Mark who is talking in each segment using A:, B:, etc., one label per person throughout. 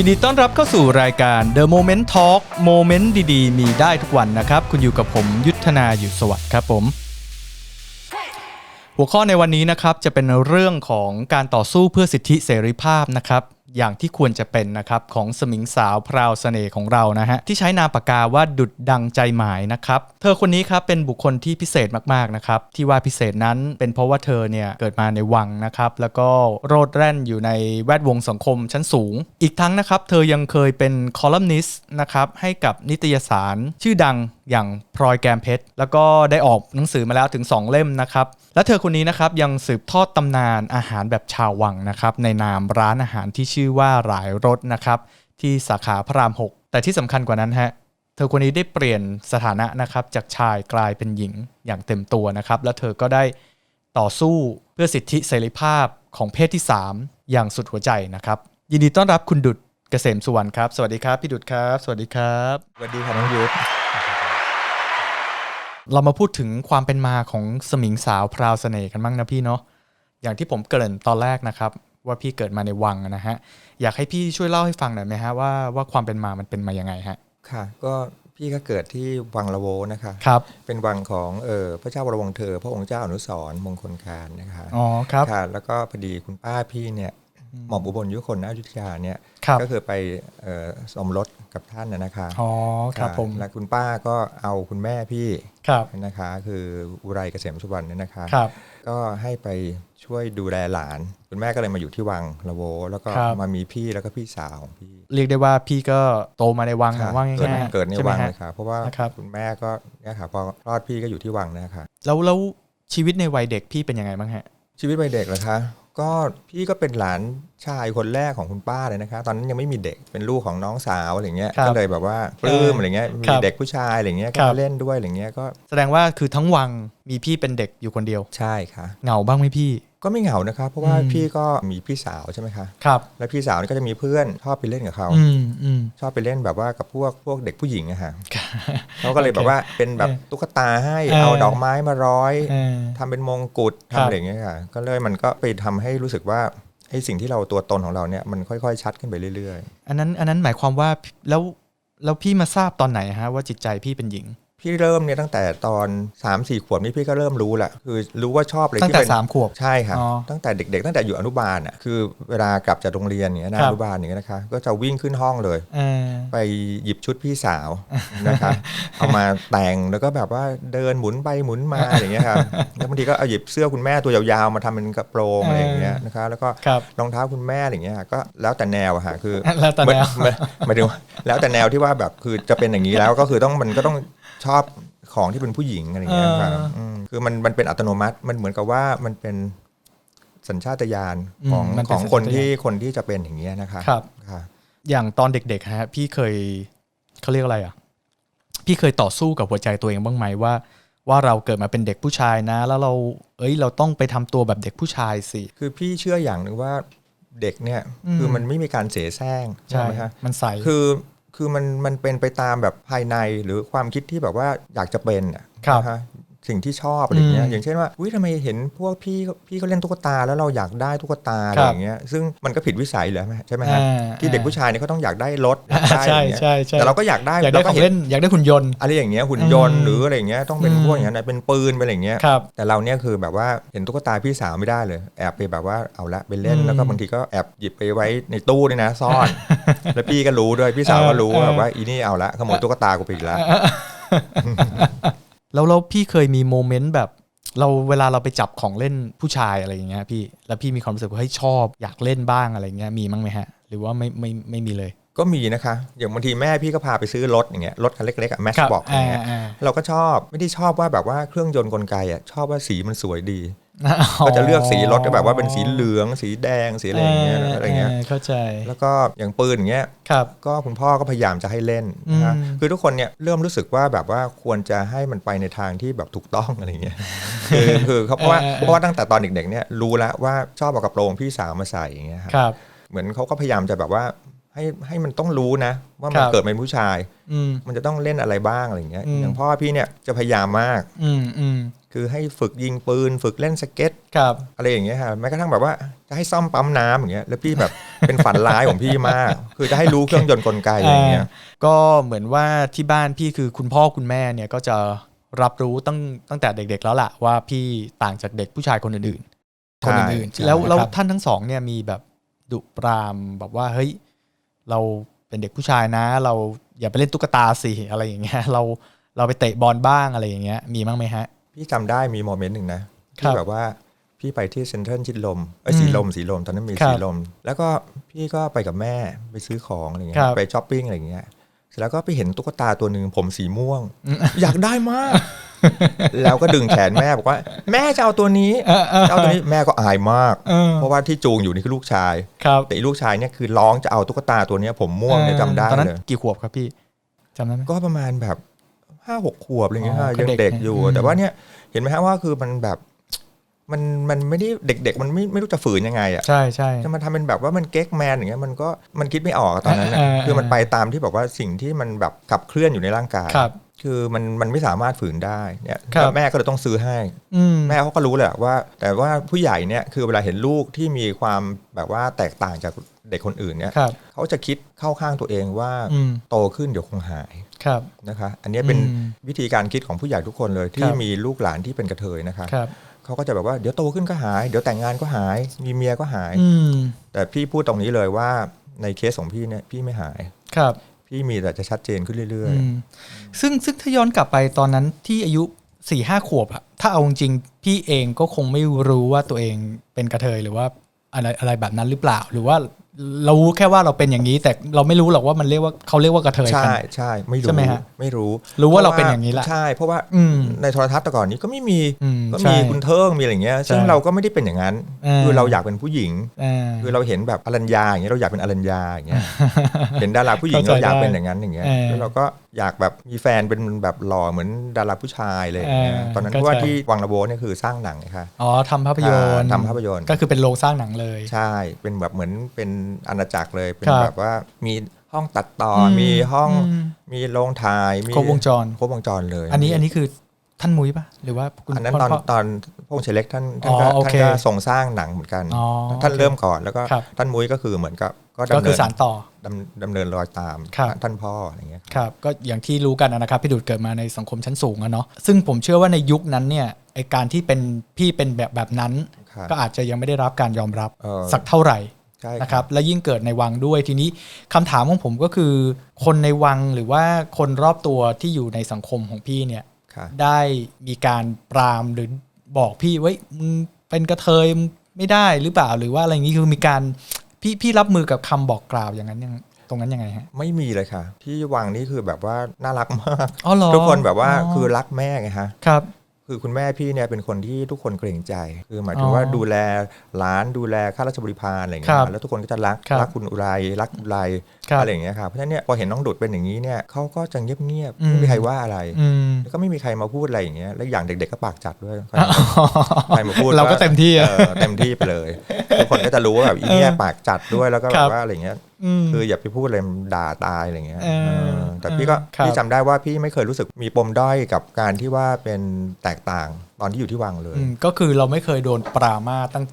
A: ยินดีต้อนรับเข้าสู่รายการ The Moment Talk โมเมนต์ดีๆ มีได้ทุกวันนะครับ คุณอยู่กับผมยุทธนาอยู่สวัสดิ์ครับผม หัวข้อในวันนี้นะครับจะเป็นเรื่องของการต่อสู้เพื่อสิทธิเสรีภาพนะครับ อย่างที่ควรจะเป็นนะครับของสมิงสาวพราวเสน่ห์ของเรานะฮะที่ใช้นามปากกาว่าดุดดังใจหมายนะครับเธอคนนี้ครับเป็นบุคคลที่พิเศษมากๆนะครับที่ว่าพิเศษนั้นเป็นเพราะว่าเธอเนี่ยเกิดมาในวังนะครับแล้วก็โรดแร่นอยู่ในแวดวงสังคมชั้นสูง อีกทั้งนะครับเธอยังเคยเป็นคอลัมนิสต์นะครับให้กับนิตยสารชื่อดังอย่างพลอยแกมเพชรแล้วก็ได้ออกหนังสือมาแล้วถึง 2 เล่มนะครับและเธอคนนี้นะครับยังสืบทอดตำนานอาหารแบบชาววังนะครับในนามร้านอาหารที่ชื่อว่าหลายรสนะครับ ที่สาขาพระราม 6 แต่ที่สำคัญกว่านั้นฮะเธอคนนี้ได้เปลี่ยนสถานะนะครับจากชายกลายเป็นหญิงอย่างเต็มตัวนะครับ และเธอก็ได้ต่อสู้เพื่อสิทธิเสรีภาพของเพศที่ 3 อย่างสุดหัวใจนะครับ ยินดีต้อนรับคุณดุดเกษมสุวรรณครับ สวัสดีครับ พี่ดุดครับ สวัสดีครับ
B: สวัสดีค่ะน้องยุทธ
A: เรามาพูดถึงความเป็นมาของสมิงสาวพราวเสน่ห์กันบ้างนะพี่เนาะอย่างที่ผมเกริ่นตอนแรกนะครับ ว่าพี่เกิดมาในวังนะฮะ อยากให้พี่ช่วยเล่าให้ฟังหน่อยไหมฮะว่าว่าความเป็นมามันเป็นมายังไงฮะ
B: ค่ะ ก็พี่ก็เกิดที่วังละโวนะคะ
A: ครับ
B: เป็นวังของเออพระเจ้าวรวงศ์เธอ พระองค์เจ้าอนุสรณ์มงคลการนะคะ
A: อ๋อครับ
B: ค่ะ แล้วก็พอดีคุณป้าพี่เนี่ยหม่อมอุบลยุคนอยุธยาเนี่ย
A: ครับ
B: ก็คือไปเอ่อสมรสกับท่านนะนะคะ
A: อ๋อครับะผม
B: และคุณป้าก็เอาคุณแม่พี่
A: ครับ
B: นะคะ คืออุไรเกษมสุวรรณเนี่ยนะคะ
A: ครับ
B: ก็ให้ไป ช่วยดูแลหลาน คุณแม่ก็เลยมาอยู่ที่วังละโว แล้วก็
A: ครับ
B: มามีพี่แล้วก็พี่สาวของพี่
A: เรียกได้ว่าพี่ก็โตมาในวัง
B: ค่ะ
A: ว่า
B: เกิด
A: ง่ายๆ
B: เกิดใน
A: ช่ไหม
B: วัง
A: ฮะ
B: เลยค่ะเพราะว่า
A: นะครับ
B: คุณแม่ก็เนี่ยค่ะพอคลอดพี่ก็อยู่ที่วังนะคะ
A: แล้วแล้วชีวิตในวัยเด็กพี่เป็นยังไงบ้างฮะ
B: ชีวิตวัยเด็กเหรอคะ ก็พี่ก็เป็นหลานชายคนแรกของคุณป้าเลยนะคะ ตอนนั้นยังไม่มีเด็ก เป็นลูกของน้องสาวอะไรเงี้ย
A: ครับ
B: ก็เลยแบบว่าปลื้มอะไรเงี้ย
A: ค
B: มี
A: รับ
B: เด็กผู้ชายอะไรเงี้ย ก็
A: ครับ
B: มาเล่นด้วยอะไรเงี้ย ก็
A: แสดงว่าคือทั้งวัง มีพี่เป็นเด็กอยู่คนเดียว
B: ใช่ค่ะ
A: เหงาบ้างไหมพี่
B: ก็ไม่เหงานะคะเพราะว่า
A: อืม
B: พี่ก็มีพี่สาวใช่ไหมคะ
A: ครับ
B: แล้วพี่สาวนี่ก็จะมีเพื่อนชอบไปเล่นกับเขา
A: อืมอืม
B: ชอบไปเล่นแบบว่ากับพวกพวกเด็กผู้หญิงอะค่ะเขาก็เลยแบบว่าเป็นแบบตุ๊กตาให้
A: เออ
B: เอาดอกไม้มาร้อย
A: เออ
B: ทำเป็นมงกุฎ
A: ครับ
B: ทำอะไรอย่างเงี้ยค่ะ ก็เลยมันก็ไปทำให้รู้สึกว่าไอ้สิ่งที่เราตัวตนของเราเนี่ยมันค่อยๆ ชัดขึ้นไปเรื่อย
A: อันนั้นอันนั้นหมายความว่าแล้วแล้วพี่มาทราบตอนไหนฮะว่าจิตใจพี่เป็นหญิง
B: ๆ พี่เริ่มเนี่ยตั้งแต่ตอน 3 4 ขวบนี่พี่ก็เริ่มรู้แหละคือรู้ว่าชอบอะไร
A: ตั้ง
B: ที่
A: แต่
B: เป็น
A: สามขวบ
B: ใช่ค่ะ
A: อ๋อ
B: ตั้งแต่เด็ก ๆ ตั้งแต่อยู่อนุบาลอะคือเวลากลับจากโรงเรียนอย่างเงี้ยนะครับ อนุบาลอย่างเงี้ยนะคะก็จะวิ่งขึ้นห้องเลย
A: เออ
B: ไปหยิบชุดพี่สาวนะคะเอามาแต่งแล้วก็แบบว่าเดินหมุนไปหมุนมาอย่างเงี้ยครับแล้วบางทีก็เอาหยิบเสื้อคุณแม่ตัวยาวๆมาทำเป็นกระโปรงอะไรอย่างเงี้ยนะคะแล้วก็
A: ครับ
B: รองเท้าคุณแม่อะไรอย่างเงี้ยก็แล้วแต่แนวอะค่ะคือ
A: แล้วแต่แนว
B: หมายหมายถึงว่าแล้วแต่แนวที่ว่าแบบคือจะเป็นอย่างนี้แล้วก็คือต้องมันก็ต้อง ชอบของที่เป็นผู้หญิงอะไรอย่างเงี้ยครับ
A: เอออื
B: มคือมันมันเป็นอัตโนมัติมันเหมือนกับว่ามันเป็นสัญชาตญาณของ
A: อืมมันเป็น
B: ของคน
A: สัญชาตญาณ
B: ที่คนที่จะเป็นอย่างเงี้ยนะคะ
A: ครับ
B: ค่ะ
A: อย่างตอนเด็กๆฮะพี่เคยเขาเรียกอะไรอะ พี่เคยต่อสู้กับหัวใจตัวเองบ้างไหมว่า ว่าเราเกิดมาเป็นเด็กผู้ชายนะ แล้วเรา เอ้ย เราต้องไปทำตัวแบบเด็กผู้ชายสิ
B: คือพี่เชื่ออย่างหนึ่งว่าเด็กเนี่ย
A: อืม
B: คือมันไม่มีการเสแสร้งใช่ไหมคะ
A: มันใส
B: คือ คือมันมันเป็นไปตามแบบภายในหรือความคิดที่แบบว่าอยากจะเป็นอะ
A: ครับ
B: นะคะ สิ่งที่ชอบอะไรอย่างเงี้ย
A: อืม
B: อย่างเช่นว่าอุ้ยทำไมเห็นพวกพี่พี่เขาเล่นตุ๊กตาแล้วเราอยากได้ตุ๊กตาอะไร
A: ครับ
B: อย่างเงี้ยซึ่งมันก็ผิดวิสัยเลยใช่ไหมฮะ
A: อ่า
B: ที่เด็กผู้ชายเนี่ยเขาต้องอยากได้รถอยากได้
A: ใช่
B: อะไรเงี้ย
A: ใช่ใช่
B: แต่เราก็อยากได้
A: อยากได้
B: เรา
A: ของ
B: ห็
A: เล่นอยากได้หุ่นยนต์
B: อะไรอย่างเงี้ยหุ่นยนต์
A: อืม
B: หรืออะไรอย่างเงี้ยต้องเป็น
A: อืม
B: พวกอย่างนั้นนะเป็นปืนเป็นอะไรอย่างเงี้ย
A: ครับ
B: แต่เราเนี่ยคือแบบว่าเห็นตุ๊กตาพี่สาวไม่ได้เลย แอบไปแบบว่าเอาละไปเล่น
A: อืม
B: แล้วก็บางทีก็แอบหยิบไปไว้ในตู้ด้วยนะซ่อน แล้วพี่ก็รู้ด้วยพี่สาวก็รู้
A: เออ
B: ว่าแบบว่าอีนี่เอาละขโมยตุ๊กตากูไปอีกแล้ว
A: แล้วแล้วพี่เคยมีโมเมนต์แบบเราเวลาเราไปจับของเล่นผู้ชายอะไรอย่างเงี้ยพี่แล้วพี่มีความรู้สึกว่าเฮ้ยชอบอยากเล่นบ้างอะไรเงี้ยมีมั้งไหมฮะ หรือว่าไม่ไม่ไม่มีเลย
B: ก็มีนะคะ อย่างบางทีแม่พี่ก็พาไปซื้อรถอย่างเงี้ยรถคันเล็กๆอะแมช
A: ครับ
B: บอกอย่างเงี้ย
A: อ่า
B: เราก็ชอบไม่ได้ชอบว่าแบบว่าเครื่องยนต์กลไกอะชอบว่าสีมันสวยดี
A: อ่า
B: ก็จะเลือกสีรถก็แบบว่าเป็นสีเหลือง สีแดงสีอะไรอย่างเงี้ยอะไรเงี้ย
A: เข้าใจ
B: แล้วก็อย่างปืนอย่างเงี้ย
A: ครับ
B: ก็คุณพ่อก็พยายามจะให้เล่นนะฮะ
A: อืม
B: คือทุกคนเนี่ยเริ่มรู้สึกว่าแบบว่าควรจะให้มันไปในทางที่แบบถูกต้องอะไรเงี้ยคือคือเขาเพราะว่าเพราะว่าตั้งแต่ตอนเด็กๆเนี่ยรู้แล้วว่าชอบเอากระโปรงพี่สาวมาใส่อย่างเงี้ยครับ
A: ครับ
B: เหมือนเขาก็พยายามจะแบบว่าให้ให้มันต้องรู้นะ ว่ามัน
A: ครับ
B: เกิดเป็นผู้ชาย
A: อืม
B: มันจะต้องเล่นอะไรบ้างอะไรเงี้ย
A: อืม
B: อย่างพ่อพี่เนี่ยจะพยายามมาก
A: อืมอืม
B: คือให้ฝึกยิงปืน ฝึกเล่นสเก็ต
A: ครับ
B: อะไรอย่างเงี้ยค่ะแม้กระทั่งแบบว่าจะให้ซ่อมปั๊มน้ำอย่างเงี้ยแล้วพี่แบบเป็นฝันร้ายของพี่มาก คือจะให้รู้เครื่องยนต์กลไกอะไรอย่างเงี้ย
A: ก็เหมือนว่าที่บ้านพี่คือคุณพ่อคุณแม่เนี่ยก็จะรับรู้ตั้งตั้งแต่เด็ก ๆ แล้วล่ะว่าพี่ต่างจากเด็กผู้ชายคนอื่นๆคนอื่น
B: ใช่
A: ๆแล้วแล้ว
B: ครับ
A: ท่านทั้งสองเนี่ยมีแบบดุปรามแบบว่าเฮ้ยเราเป็นเด็กผู้ชายนะ เราอย่าไปเล่นตุ๊กตาสิอะไรอย่างเงี้ยเราเราไปเตะบอลบ้างอะไรอย่างเงี้ยมีบ้างไหมฮะ
B: พี่จำได้มีโมเมนต์หนึ่งนะ
A: ครั
B: ที่
A: บ
B: แบบว่าพี่ไปที่เซ็นทรัลชิดลมเอ้ย
A: อืม
B: สีลมสีลมตอนนั้นมี
A: ครับ
B: สีลม แล้วก็พี่ก็ไปกับแม่ไปซื้อของอะไรเงี้
A: ครั
B: ย
A: บ
B: ไปช้อปปิ้งอะไรเงี้ยเสร็จแล้วก็ไปเห็นตุ๊กตาตัวหนึ่งผมสีม่วง อยากได้มาก แล้วก็ดึงแขนแม่บอกว่า แม่จะเอาตัวนี้
A: เออเออ
B: จะเอาตัวนี้แม่ก็อายมาก
A: เออ
B: เพราะว่าที่จูงอยู่นี่คือลูกชาย
A: ครับ
B: แต่อีลูกชายเนี่ยคือร้องจะเอาตุ๊กตาตัวเนี้ยผมม่วงเนี่ยจำได้
A: ตอนนั้น
B: เลย
A: กี่ขวบครับพี่จำได้ไหม
B: ก็ประมาณแบบ ห้าหกขวบอะไรเงี้ย
A: อ๋อ
B: ค่ะ
A: ก็
B: ยัง
A: เด็ก
B: เด็ก
A: นะ
B: อยู่
A: อืม
B: แต่ว่าเนี่ยเห็นไหมฮะว่าคือมันแบบมันมันไม่ได้เด็ก ๆ มันไม่ไม่รู้จะฝืนยังไงอะ
A: ใช่ใช่
B: จะมาทำเป็นแบบว่ามันเก๊กแมนอย่างเงี้ยมันก็มันคิดไม่ออกอะตอนนั้นน่ะ
A: เออเออ
B: คือมันไปตามที่แบบว่าสิ่งที่มันแบบขับเคลื่อนอยู่ในร่างกาย
A: ครับ
B: คือมันมันไม่สามารถฝืนได้เนี่ย
A: ครับ
B: แล้วแม่ก็เลยต้องซื้อให้
A: อืม
B: แม่เขาก็รู้แหละว่า แต่ว่าผู้ใหญ่เนี่ยคือเวลาเห็นลูกที่มีความแบบว่าแตกต่างจาก เด็กคนอื่นเนี่ย
A: ครับ
B: เขาจะคิดเข้าข้างตัวเองว่า
A: อืม
B: โตขึ้นเดี๋ยวคงหาย
A: ครับ
B: นะคะอันนี้เป็น
A: อืม
B: วิธีการคิดของผู้ใหญ่ทุกคนเลย
A: ค
B: ที่
A: รับ
B: มีลูกหลานที่เป็นกระเทยนะคะ
A: ครับ
B: เขาก็จะแบบว่าเดี๋ยวโตขึ้นก็หาย เดี๋ยวแต่งงานก็หาย มีเมียก็หาย
A: อืม
B: แต่พี่พูดตรงนี้เลยว่าในเคสของพี่เนี่ยพี่ไม่หาย
A: ครับ
B: พี่มีแต่จะชัดเจนขึ้นเรื่อย
A: อืมซึ่งซึ่งถ้าย้อนกลับไปตอนนั้นที่อายุสี่ห้าขวบอะถ้าเอาจริงๆพี่เองก็คงไม่รู้ว่าตัวเองเป็นกระเทยหรือว่าอะไรอะไรแบบนั้นหรือเปล่า หรือว่า เรารู้แค่ว่าเราเป็นอย่างนี้ แต่เราไม่รู้หรอกว่ามันเรียกว่าเขาเรียกว่ากระเทย
B: ๆ
A: กั
B: ใช่
A: น
B: ใช่ไม่
A: ใช่
B: รู้
A: ไหมฮะ
B: ไม่รู้
A: รู้ว่าเราเป็นอย่างนี้แหละ
B: ใช่เพราะว่า
A: อืม
B: ในโทรทัศน์แต่ก่อนนี้ก็ไม่มี
A: อืม
B: ก็
A: ใช่
B: มีคุณเทิงมีอะไรอย่างเงี้ยซึ่ง
A: ใช่
B: เราก็ไม่ได้เป็นอย่างนั้น
A: เออ
B: คือเราอยากเป็นผู้หญิง
A: อ่า
B: คือเราเห็นแบบอรัญญาอย่างเงี้ยเราอยากเป็นอรัญญาอย่างเงี้ยเห็นดาราผู้หญิง
A: เข้าใจ
B: เราอยากเป็น
A: ได้
B: อย่างนั้นอย่างเงี้ย
A: เออ
B: แล้วเราก็อยากแบบมีแฟนเป็นแบบหล่อเหมือนดาราผู้ชายเลยอย่างเงี้ย
A: เออ
B: ตอนนั้น
A: เข้าใจ
B: เพราะว่าที่วังระโบเนี่ยคือสร้างหนังไงคะ
A: อ๋อทำภาพยนตร์
B: ทำภาพยนตร์
A: ก็คือเป็นโรงสร้างหนังเลย
B: ใช่เป็นแบบเหมือนเป็นอาณาจักรเลย เป็น
A: ครับ
B: แบบว่ามีห้องตัดต่ออ
A: ม
B: มีห้อง
A: อืม
B: มีโรงถ่ายมี
A: ครบวงจร
B: ครบวงจรเลย
A: อันนี้อันนี้คือท่านมุ้ยปะหรือว่าคุณ
B: อันนั้น
A: พ่
B: ตอน
A: พ่
B: ตอนพงษ์เฉล็กท่านท่าน
A: อ๋อ
B: ก็
A: โอ
B: ท่าน
A: เค
B: ก็ทรงสร้างหนังเหมือนกัน
A: อ๋อ
B: ท่าน
A: โอเค
B: เริ่มก่อนแล้วก็
A: ครับ
B: ท่านมุ้ยก็คือเหมือนกับก็
A: ก็
B: ดำ
A: คื
B: เนิ
A: อนสารต่อ
B: ดำดำเนินรอยตาม
A: ครับ
B: ท่านพ่ออะไรเงี้ย
A: ครับก็อย่างที่รู้กันนะครับพี่ดูดเกิดมาในสังคมชั้นสูงอะเนาะซึ่งผมเชื่อว่าในยุคนั้นเนี่ยไอการที่เป็นพี่เป็นแบบแบบนั้น
B: ครับ
A: ก็อาจจะยังไม่ได้รับการยอมรับ
B: เออ
A: สักเท่าไหร่
B: ใช่
A: นะครับและยิ่งเกิดในวังด้วยทีนี้คำถามของผมก็คือ คนในวังหรือว่าคนรอบตัวที่อยู่ในสังคมของพี่เนี่ย
B: ค่ะ
A: ได้มีการปรามหรือบอกพี่ไว้ยมึงเป็นกระเทยมึงไม่ได้หรือเปล่าหรือว่าอะไรอย่างนี้คือมีการพี่พี่รับมือกับคำบอกกล่าวอย่างนั้นยังตรงนั้นยังไงฮะ
B: ไม่มีเลยค่ะ ที่วังนี่คือแบบว่าน่ารักมาก
A: อ๋อเหรอ
B: ทุกคนแบบว่าคือรักแม่ไงฮะ
A: ครับ
B: คือคุณแม่พี่เนี่ยเป็นคนที่ทุกคนเกรงใจ คือหมายถึ
A: อ๋
B: ง
A: อ
B: ว่าดูแลหลานดูแลข้าราชบริพารอะไรอย่าง
A: ครั
B: เงี้
A: บ
B: ยแล้วทุกคนก็จะรัก
A: ครับ
B: รักคุณอุไรรักอุไร
A: ครับ
B: อะไรอย่างเงี้ยค่ะเพราะฉะนั้นเนี่ยพอเห็นน้องดุดเป็นอย่างนี้เนี่ยเขาก็จะเงียบๆ
A: อืม
B: ไม่มีใครว่าอะไร
A: อืม
B: แล้วก็ไม่มีใครมาพูดอะไรอย่างเงี้ยแล้วอย่างเด็กๆก็ปากจัดด้วยใครมาพูด
A: เราก็เต็มที่อะ
B: เออเต็มที่ไปเลยทุกคนก็จะรู้ว่าแบบอีเนี่ยปากจัดด้วยแล้วก็แบ
A: ครับ
B: บว่าอะไรอย่างเงี้ย
A: ม
B: คืออย่าไปพูดเลยมันด่าตายอะไรเงี้ย
A: เออ
B: เออแต่พี่ก็
A: ครับ
B: พี่จำได้ว่าพี่ไม่เคยรู้สึกมีปมด้อยกับการที่ว่าเป็นแตกต่างตอนที่อยู่ที่วังเลย
A: อืมก็คือเราไม่เคยโดนปรามาสตั้ง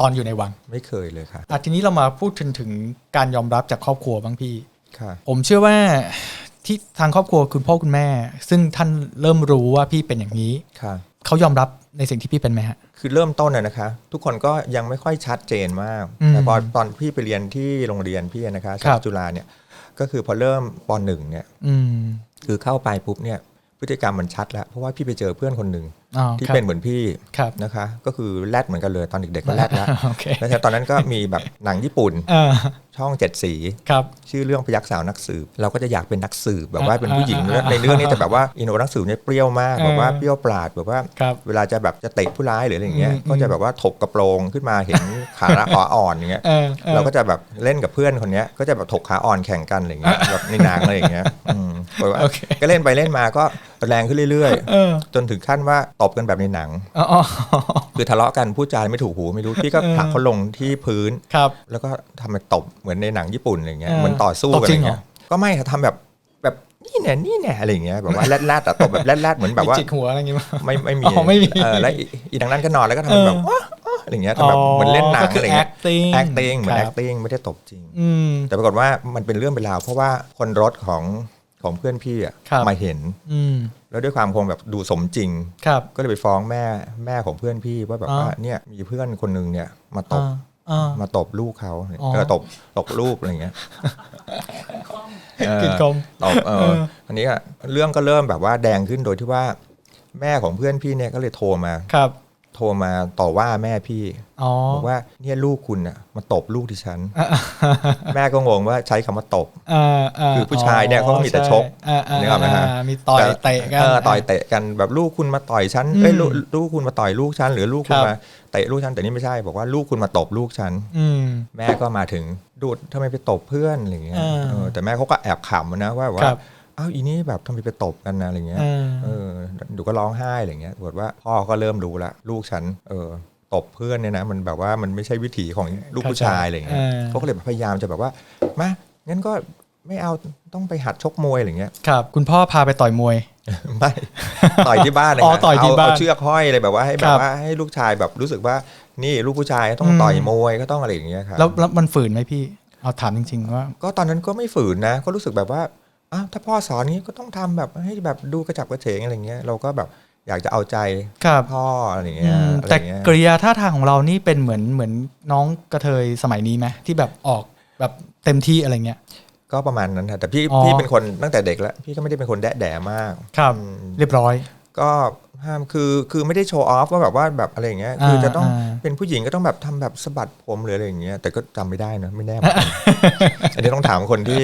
A: ตอนอยู่ในวัง
B: ไม่เคยเลยค่ะ
A: อะทีนี้เรามาพูดถึงถึงการยอมรับจากครอบครัวบ้างพี่
B: ค่ะ
A: ผมเชื่อว่าที่ทางครอบครัวคุณพ่อคุณแม่ ซึ่งท่านเริ่มรู้ว่าพี่เป็นอย่างนี้
B: ค่ะ
A: เขายอมรับ ในสิ่งที่พี่เป็นไหมฮะ
B: คือเริ่มต้นนะนะคะ ทุกคนก็ยังไม่ค่อยชัดเจนมาก
A: อืม
B: แต่พอตอนพี่ไปเรียนที่โรงเรียนพี่นะคะ
A: ครั
B: ชา
A: บ
B: จุฬาเนี่ยก็คือพอเริ่มปหนึ่งเนี่ย
A: อืม
B: คือเข้าไปปุ๊บเนี่ยพฤติกรรมมันชัดแล้ว เพราะว่าพี่ไปเจอเพื่อนคนหนึ่ง
A: อ๋อ
B: ที่
A: ครับ
B: เป็นเหมือนพี่
A: ครับ
B: นะคะ ก็คือแรดเหมือนกันเลยตอนเด็กๆก็แรดแล้ว
A: โอเค
B: แล้วตอนนั้นก็มีแบบหนังญี่ปุ่น
A: เออ
B: ช่องเจ็ดสี
A: ครับ
B: ชื่อเรื่องพยักสาวนักสืบ เราก็จะอยากเป็นนักสืบแบบว่า
A: อ่า
B: เป็นผู้หญิง
A: อ่าอ่า
B: ในเรื่องนี้จะแบบว่าอินโนนักสืบเนี่ยเปรี้ยวมาก
A: เออ
B: แบบว่าเปรี้ยวปราดแบบว่า
A: ครับ
B: เวลาจะแบบจะเตะผู้ร้ายหรืออะไรอย่างเงี้ย
A: อืม
B: ก็จะแบบว่าถกกระโปรงขึ้นมาเห็นขาขออ่อนอย่างเงี้ย
A: เออออ
B: เราก็จะแบบเล่นกับเพื่อนคนเนี้ยก็จะแบบถกขาอ่อนแข่งกันอะไรอย่างเงี้ยแบบในหนังอะไรอย่างเงี้ย อืมแบบว่า
A: โอเค
B: ก็เล่นไปเล่นมาก็แรงขึ้นเรื่อย
A: เออ
B: ๆจนถึงขั้นว่าตบกันแบบในหนัง
A: อ๋ออ๋อ
B: คือทะเลาะกันพูดจาไม่ถูกหูไม่รู้พี่ก็
A: เออ
B: ผลักเขาลงที่พื้น
A: ครับ
B: แล้วก็ทำเป็นตบเหมือนในหนังญี่ปุ่นอะไรเงี้ย
A: เออ
B: เหมือนต่อสู้
A: ตบ
B: กัน
A: จ
B: อะ
A: ริ
B: ไรง
A: เหรอ
B: เงี้ยก็ไม่ค่ะทำแบบแบบนี่แน่นี่แน่อะไรอย่างเงี้ยแบบว่าแรดแรดๆอะตบแบบแรดแรดๆเหมือนแบบว่า
A: มีจิกหัวอะไรอย่างงี้มั้ย
B: ไม่ไม่มี
A: อ๋อไม่มี
B: เออแล้วอีอีทางนั้นก็นอนแล้วก็ทำแบบว้าว้าอะไรอย่างเงี้ยทำแบบเหมือนเล่นหนัง
A: ก็คื
B: อะไร
A: อ
B: เงี้ย
A: acting
B: acting เหมือน
A: ครับ
B: acting ไม่ได้ตบจริง
A: อืม
B: แต่ปรากฏว่ามันเป็นเรื่องเป็นราวเพราะว่าคนรถของ ของเพื่อนพี่อะ
A: ครับ
B: มาเห็น
A: อืม
B: แล้วด้วยความคงแบบดูสมจริง
A: ครับ
B: ก็เลยไปฟ้องแม่แม่ของเพื่อนพี่ว่าแบบ
A: อ๋อ
B: ว่า เนี่ยมีเพื่อนคนหนึงเนี่ยมาตบ
A: อ่าอ่า
B: มาตบลูกเขา
A: อ๋อ
B: เออตบตบลูกอะไรอย่างเงี้ยเออ
A: กินกลม
B: ตบเอออันนี้อะเรื่องก็เริ่มแบบว่าแดงขึ้นโดยที่ว่า แม่ของเพื่อนพี่เนี่ยก็เลยโทรมา
A: ครับ
B: โทรมาต่อว่าแม่พี่
A: อ๋อ
B: บอกว่าเนี่ยลูกคุณน่ะมาตบลูกที่ฉัน แม่ก็งงว่าใช้คำว่าตบ
A: อ่าา
B: คือผู้ชายเนี่ยเขาก็มีแต่ชก
A: ใอ่าอ่า
B: นึกออกไหมฮะ
A: อ่ามีต่อยเตะกัน
B: เออต่อยเตะกันแบบลูกคุณมาต่อยฉัน
A: อืม
B: เอ้ยลูกลูกคุณมาต่อยลูกฉันหรือลูกคุณ
A: ครับ
B: มาเตะลูกฉันแต่นี่ไม่ใช่บอกว่าลูกคุณมาตบลูกฉัน
A: อืม
B: แม่ก็มาถึงดูดทำไมไปตบเพื่อนอะไรเงี้ย
A: อ่า
B: เออแต่แม่เขาก็แอบขำนะว่าแบบ
A: ค
B: ว่า
A: รับ
B: อ้าวอีนี่แบบทำไมไปตบกันนะอะไรเงี้ย
A: อ่า
B: เออดูก็ร้องไห้อะไรเงี้ยบอกฏว่าพ่อก็เริ่มรู้ละลูกฉันเออตบเพื่อนเนี่ยนะมันแบบว่ามันไม่ใช่วิถีของลูกผู้ชายอะไรเงี้ย
A: อ่า
B: เขาก็เลยพยายามจะแบบว่ามางั้นก็ไม่เอาต้องไปหัดชกมวยอะไรเงี้ย
A: ครับ คุณพ่อพาไปต่อยมวย
B: ไม่ต่อยที่บ้านเลย
A: อ๋อ
B: นะ
A: ต่อยที่
B: เบ้า
A: น
B: เชือกห้อยอะไรแบบว่าให้แบ
A: ครับบ
B: ว่าให้ลูกชายแบบรู้สึกว่านี่ลูกผู้ชายต้อง
A: อืม
B: ต่อยมวยก็ต้องอะไรอย่างเงี้ยครับ
A: แล้วแล้วมันฝืนไหมพี่เอาถามจริง ๆ ว่า
B: ก็ตอนนั้นก็ไม่ฝืนนะ ก็รู้สึกแบบว่า อ้าวถ้าพ่อสอนงี้ก็ต้องทำแบบให้แบบดูกระจับกระเฉงอะไรเงี้ยเราก็แบบอยากจะเอาใจ
A: ครับ
B: พ่ออะไรอย่าง
A: อื
B: เงี้ย
A: ม
B: อะไร
A: แต่
B: เงี้ย
A: กริยาท่าทางของเรานี่เป็นเหมือนเหมือนน้องกระเทยสมัยนี้ไหมที่แบบออกแบบเต็มที่อะไรเงี้ย
B: ก็ประมาณนั้นค่ะแต่พี่
A: อ๋อ
B: พี่เป็นคนตั้งแต่เด็กแล้ว พี่ก็ไม่ได้เป็นคนแดะแดะมาก
A: ครับ
B: อืม
A: เรียบร้อย
B: ก็ ห้ามคือคือไม่ได้โชว์ออฟว่าแบบว่าแบบอะไรอย่างเงี้ยคือจะต้อง
A: อ่า
B: เป็นผู้หญิงก็ต้องแบบทำแบบสะบัดผมหรืออะไรอย่างเงี้ยแต่ก็จำไม่ได้นะไม่แน่เหมือนกันอันนี้ต้องถามคนที่